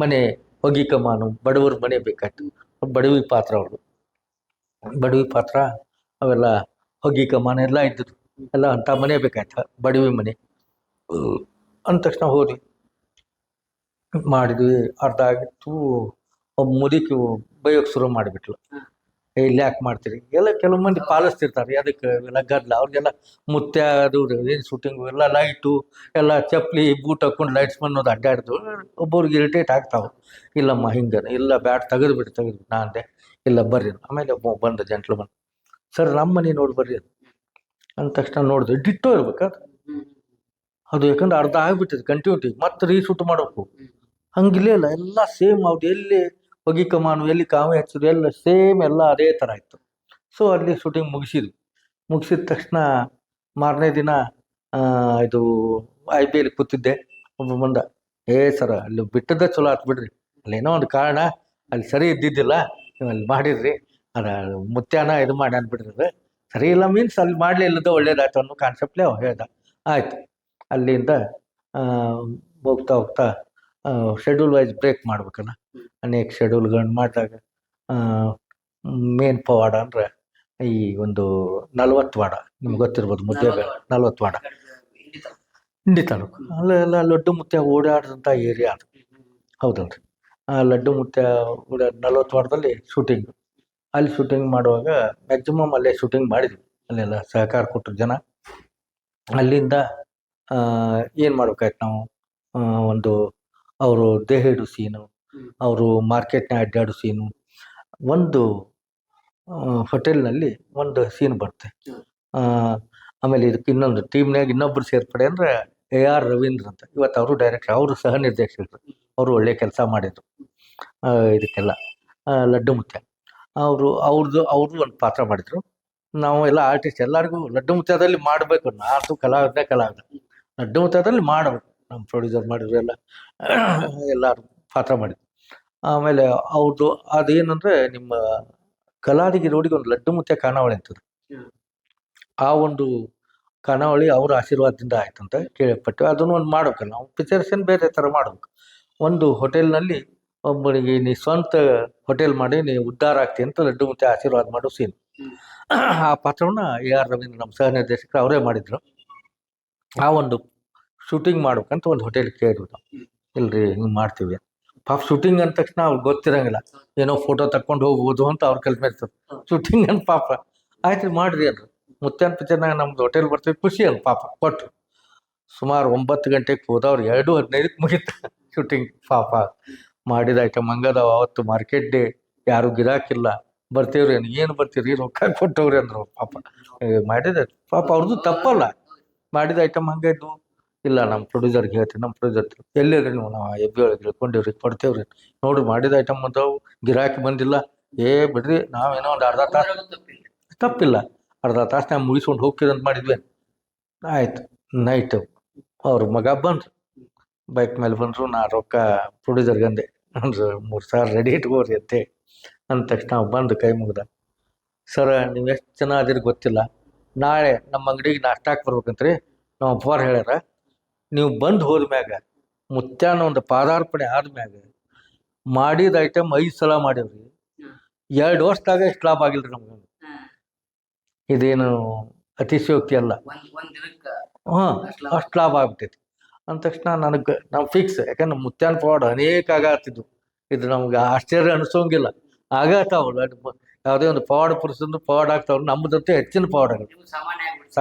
ಮನೆ, ಹೊಗಿ ಕಮಾನು, ಬಡವರ ಮನೆ ಬೇಕಾಯ್ತು. ಬಡವಿ ಪಾತ್ರ ಅವರು ಬಡವಿ ಪಾತ್ರ, ಅವೆಲ್ಲ ಹೊಗಿ ಕಮಾನ ಎಲ್ಲ ಇದ್ದದ್ದು ಎಲ್ಲ ಅಂಥ ಮನೆ ಬೇಕಾಯ್ತು. ಬಡವಿ ಮನೆ. ಅಂದ ತಕ್ಷಣ ಹೋದ್ವಿ. ಮಾಡಿದ್ವಿ. ಅರ್ಧ ಆಗಿತ್ತು. ಮುದುಕಿ ಬೈಯೋಕೆ ಶುರು ಮಾಡಿಬಿಟ್ಲು. ಇಲ್ಲಿ ಯಾಕೆ ಮಾಡ್ತೀರಿ? ಎಲ್ಲ ಕೆಲವು ಮಂದಿ ಪಾಲಿಸ್ತಿರ್ತಾರೆ. ಅದಕ್ಕೆ ಎಲ್ಲ ಗದ್ದಲ. ಅವ್ರಿಗೆಲ್ಲ ಮುತ್ಯ ಅದು ಏನು ಶೂಟಿಂಗು ಎಲ್ಲ ಲೈಟು ಎಲ್ಲ ಚಪ್ಪಲಿ ಬೂಟ್ ಹಾಕೊಂಡು ಲೈಟ್ಸ್ ಅನ್ನೋದು ಅಡ್ಡಾಡ್ದು. ಒಬ್ಬರಿಗೆ ಇರಿಟೇಟ್ ಆಗ್ತಾವೆ. ಇಲ್ಲಮ್ಮ ಹಿಂಗೆ ಇಲ್ಲ ಬ್ಯಾಟ್ ತೆಗೆದು ಬಿಟ್ಟು ತೆಗೆದು ನಾ ಅಂದೆ, ಇಲ್ಲ, ಬರ್ರಿ ಆಮೇಲೆ ಬಂದ ಜಂಟ್ಲು ಬಂದು ಸರ್ ನಮ್ಮ ಮನೆ ನೋಡಿ, ಬರ್ರಿ ಅಂದ. ತಕ್ಷಣ ನೋಡಿದೆ, ಡಿಟ್ಟೋ ಇರ್ಬೇಕು ಅದು. ಯಾಕಂದ್ರೆ ಅರ್ಧ ಆಗಿಬಿಟ್ಟಿದೆ ಕಂಟಿನ್ಯೂಟಿ ಮತ್ತೆ ರೀಶೂಟ್ ಮಾಡಬೇಕು. ಹಂಗಿಲ್ಲ, ಎಲ್ಲ ಸೇಮ್ ಅವ್ರು ಎಲ್ಲಿ ಹೊಗಿ ಕಮಾನು, ಎಲ್ಲಿ ಕಾವೆ ಹಚ್ಚೋದು ಎಲ್ಲ ಸೇಮ್ ಎಲ್ಲ ಅದೇ ಥರ ಇತ್ತು. ಸೊ ಅಲ್ಲಿ ಶೂಟಿಂಗ್ ಮುಗಿಸಿದ್ವಿ ಮುಗಿಸಿದ ತಕ್ಷಣ ಮಾರನೇ ದಿನ ಇದು ಐ ಬಿ ಎಲ್ ಕೂತಿದ್ದೆ. ಒಬ್ಬ ಬಂದ, ಏ ಸರ ಅಲ್ಲಿ ಬಿಟ್ಟದ್ದೇ ಚಲೋ ಆತ್ ಬಿಡ್ರಿ. ಅಲ್ಲೇನೋ ಒಂದು ಕಾರಣ, ಅಲ್ಲಿ ಸರಿ ಇದ್ದಿದ್ದಿಲ್ಲ, ನೀವು ಅಲ್ಲಿ ಮಾಡಿದ್ರಿ ಅದ ಮುತ್ಯಾನ ಇದು ಮಾಡಿ ಅದು ಸರಿ ಇಲ್ಲ ಮೀನ್ಸ್ ಅಲ್ಲಿ ಮಾಡಲಿಲ್ಲದ ಒಳ್ಳೇದಾಯ್ತು ಅನ್ನೋ ಕಾನ್ಸೆಪ್ಟ್ಲೇ ಹೇಳ್ದ. ಆಯ್ತು. ಅಲ್ಲಿಂದ ಹೋಗ್ತಾ ಹೋಗ್ತಾ ಶೆಡ್ಯೂಲ್ ವೈಸ್ ಬ್ರೇಕ್ ಮಾಡ್ಬೇಕಲ್ಲ ಅನೇಕ ಶೆಡ್ಯೂಲ್ಗಳನ್ನ ಮಾಡಿದಾಗ ಮೇನ್ ಪವಾಡ ಅಂದ್ರೆ ಈ ಒಂದು ನಲ್ವತ್ತು ವಾಡ ನಿಮ್ಗೆ ಗೊತ್ತಿರ್ಬೋದು ಮುದ್ದೆ ನಲ್ವತ್ತು ವಾಡ. ಇಂಡಿ ತಾಲೂಕು. ಅಲ್ಲೆಲ್ಲ ಲಡ್ಡು ಮುತ್ತೆ ಓಡಾಡಿದಂಥ ಏರಿಯಾ ಅದು. ಹೌದಲ್ರಿ. ಆ ಲಡ್ಡು ಮುತ್ತೆ ಓಡಾಡ ನಲ್ವತ್ತು ವಾರದಲ್ಲಿ ಶೂಟಿಂಗ್ ಅಲ್ಲಿ ಶೂಟಿಂಗ್ ಮಾಡುವಾಗ ಮ್ಯಾಕ್ಸಿಮಮ್ ಅಲ್ಲೇ ಶೂಟಿಂಗ್ ಮಾಡಿದ್ವಿ. ಅಲ್ಲೆಲ್ಲ ಸಹಕಾರ ಕೊಟ್ಟರು ಜನ. ಅಲ್ಲಿಂದ ಏನು ಮಾಡ್ಬೇಕಾಯ್ತು ನಾವು? ಒಂದು ಅವರು ದೇಹ ಇಡು ಸೀನು ಅವರು ಮಾರ್ಕೆಟ್ನ ಅಡ್ಡಾಡು ಸೀನು. ಒಂದು ಹೋಟೆಲ್ನಲ್ಲಿ ಒಂದು ಸೀನ್ ಬರುತ್ತೆ. ಆಮೇಲೆ ಇದಕ್ಕೆ ಇನ್ನೊಂದು ಟೀಮ್ನಾಗ ಇನ್ನೊಬ್ರು ಸೇರ್ಪಡೆ ಅಂದ್ರೆ ಎ ಆರ್ ರವೀಂದ್ರ ಅಂತ. ಇವತ್ತು ಅವರು ಡೈರೆಕ್ಟರ್ ಅವರು ಸಹ ನಿರ್ದೇಶಕರು. ಅವರು ಒಳ್ಳೆ ಕೆಲಸ ಮಾಡಿದ್ರು. ಇದಕ್ಕೆಲ್ಲ. ಲಡ್ಡು ಮುತ್ಯ. ಅವರು ಅವ್ರದ್ದು ಅವ್ರದ್ದು ಒಂದು ಪಾತ್ರ ಮಾಡಿದ್ರು. ನಾವು ಎಲ್ಲ ಆರ್ಟಿಸ್ಟ್ ಎಲ್ಲರಿಗೂ ಲಡ್ಡು ಮುತ್ಯದಲ್ಲಿ ಮಾಡಬೇಕು. ನಾಲ್ಕು ಕಲಾವಿದ ಕಲಾವಿದ. ಲಡ್ಡು ಮುತ್ಯದಲ್ಲಿ ಮಾಡಬೇಕು ನಮ್ಮ ಪ್ರೊಡ್ಯೂಸರ್ ಮಾಡಿದ್ರು ಎಲ್ಲ, ಎಲ್ಲರೂ ಪಾತ್ರ ಮಾಡಿದ್ರು. ಆಮೇಲೆ ಅವ್ರದ್ದು ಅದೇನಂದ್ರೆ ನಿಮ್ಮ ಕಲಾದಿಗೆ ರೋಡಿಗೆ ಒಂದು ಲಡ್ಡು ಮುತ್ತೆ ಖಾನಾವಳಿ ಅಂತದೆ ಆ ಒಂದು ಖಾನಾವಳಿ ಅವ್ರ ಆಶೀರ್ವಾದದಿಂದ ಆಯ್ತಂತ ಕೇಳಪಟ್ಟು ಅದನ್ನು ಒಂದು ಮಾಡ್ಬೇಕಲ್ಲ ನಾವು ಪಿಕ್ಚರ್ಸ್ ಏನು ಬೇರೆ ಥರ ಮಾಡ್ಬೇಕು. ಒಂದು ಹೋಟೆಲ್ನಲ್ಲಿ ಒಬ್ಬನಿಗೆ, ನೀ ಸ್ವಂತ ಹೋಟೆಲ್ ಮಾಡಿ, ನೀ ಉದ್ಧಾರ ಆಗ್ತಿ ಅಂತ ಲಡ್ಡು ಮುತ್ತೆ ಆಶೀರ್ವಾದ ಮಾಡೋ ಸೀನ್ ಆ ಪಾತ್ರವನ್ನ ಎ ಆರ್ ರವೀಂದ್ರ, ನಮ್ಮ ಸಹ ನಿರ್ದೇಶಕರು ಅವರೇ ಮಾಡಿದ್ರು. ಆ ಒಂದು ಶೂಟಿಂಗ್ ಮಾಡ್ಬೇಕಂತ ಒಂದು ಹೋಟೆಲ್ ಕೇಳಿದ್ವಿ ನಾವು. ಇಲ್ರಿ, ಹಿಂಗೆ ಮಾಡ್ತೀವಿ. ಪಾಪ ಶೂಟಿಂಗ್ ಅಂದ ತಕ್ಷಣ ಅವ್ರಿಗೆ ಗೊತ್ತಿರಂಗಿಲ್ಲ. ಏನೋ ಫೋಟೋ ತಕೊಂಡು ಹೋಗ್ಬೋದು ಅಂತ ಅವ್ರ ಕಲ್ಪನೆ ಇರ್ತದೆ. ಶೂಟಿಂಗ್ ಅಂತ ಪಾಪ. ಆಯ್ತು ಮಾಡ್ರಿ ಅಲ್ರಿ ಮುತ್ಯಾನ್ ಪಿಕ್ಚರ್ನಾಗ ನಮ್ದು ಹೋಟೆಲ್ ಬರ್ತೀವಿ. ಖುಷಿ ಅಲ್ಲ ಪಾಪ ಕೊಟ್ಟು ಸುಮಾರು ಒಂಬತ್ತು ಗಂಟೆಗೆ ಹೋದವ್ರು ಎರಡು ಹದಿನೈದಕ್ಕೆ ಮುಗೀತು ಶೂಟಿಂಗ್ ಪಾಪ, ಮಾಡಿದ ಐಟಮ್ ಹಂಗದಾವ ಅವತ್ತು ಮಾರ್ಕೆಟ್ ಡೇ ಯಾರು ಗಿರಾಕಿಲ್ಲ. ಬರ್ತೀವ್ರಿ ಏನು ಬರ್ತೀರಿ? ರೊಕ್ಕ ಕೊಟ್ಟವ್ರಿ ಅಂದ್ರು ಪಾಪ. ಮಾಡಿದ. ಪಾಪ ಅವ್ರದ್ದು ತಪ್ಪಲ್ಲ. ಮಾಡಿದ ಐಟಮ್ ಹಂಗೆ ಇದ್ವು. ಇಲ್ಲ ನಮ್ಮ ಪ್ರೊಡ್ಯೂಸರ್ಗೆ ಹೇಳ್ತೀನಿ ನಮ್ಮ ಪ್ರೊಡ್ಯೂಸರ್ ಎಲ್ಲಿರಿ ನೀವು? ನಾವು ಎಬ್ಬಿ ಒಳಗೆ ಇಳ್ಕೊಂಡಿವ್ರಿ ಕೊಡ್ತೇವ್ರಿ. ನೋಡಿ, ಮಾಡಿದ ಐಟಮ್ ಬಂದವು, ಗಿರಾಕಿ ಬಂದಿಲ್ಲ. ಏ, ಬಿಡ್ರಿ, ನಾವೇನೋ ಒಂದು ಅರ್ಧ ತಾಸು ತಪ್ಪಿಲ್ಲ. ಅರ್ಧ ತಾಸು ನಾವು ಮುಗಿಸ್ಕೊಂಡು ಹೋಗ್ತೀರಿ ಅಂತ ಮಾಡಿದ್ವಿ. ಆಯ್ತು ನೈಟ್ ಅವ್ರ ಮಗ ಬಂದ್ರು. ಬೈಕ್ ಮೇಲೆ ಬಂದರು, ನಾ ರೊಕ್ಕ ಪ್ರೊಡ್ಯೂಸರ್ಗೆ ಅಂದೆ ಮೂರು ಸಾವಿರ ರೆಡಿ ಇಟ್ಕೋರಿ ಅಂತೆ ಅಂದ ತಕ್ಷಣ ಬಂದು ಕೈ ಮುಗ್ದ. ಸರ, ನೀವು ಎಷ್ಟು ಜನ ಗೊತ್ತಿಲ್ಲ. ನಾಳೆ ನಮ್ಮ ಅಂಗಡಿಗೆ ನಾಷ್ಟಾಕ್ ಬರ್ಬೇಕಂತ್ರಿ. ನಮ್ಮ ಫೋರ್ ಹೇಳ್ಯಾರ ನೀವು ಬಂದು ಹೋದ್ಮ್ಯಾಗ ಮುತ್ಯಾನ ಒಂದು ಪಾದಾರ್ಪಣೆ ಆದ್ಮ್ಯಾಗ ಮಾಡಿದ ಐಟಮ್ ಐದು ಸಲ ಮಾಡಿವ್ರಿ. ಎರಡು ವರ್ಷದಾಗ ಎಷ್ಟು ಲಾಭ ಆಗಿಲ್ರಿ ನಮ್ಗೆ. ಇದೇನು ಅತಿಶಯೋಕ್ತಿ ಅಲ್ಲ. ಹಾಂ, ಅಷ್ಟು ಲಾಭ ಆಗ್ಬಿಟ್ಟೈತಿ. ಅಂದ ತಕ್ಷಣ ನನಗೆ, ನಾವು ಫಿಕ್ಸ್ ಯಾಕಂದ್ರೆ ಮುತ್ಯಾನ ಪವಾಡ ಅನೇಕ ಆಗತ್ತಿದ್ವು ಇದು ನಮ್ಗೆ ಆಶ್ಚರ್ಯ ಅನಿಸೋಂಗಿಲ್ಲ. ಆಗತ್ತಾವಲ್ಲ ಯಾವುದೇ ಒಂದು ಪವಾಡ ಪುರುಷಂದು ಪವಾಡ ಆಗ್ತಾವಲ್ಲ ನಮ್ಮದಂತೂ ಹೆಚ್ಚಿನ ಪವಾಡಗಳು. ಆಗುತ್ತೆ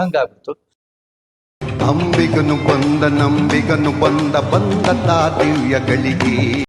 ಹಂಗಾಗ್ಬಿಡ್ತು. ಅಂಬಿಗನು ಬಂದ ನಂಬಿಗನು ಬಂದ ಬಂದ ತಾ ದಿವ್ಯ ಗಳಿಗೆ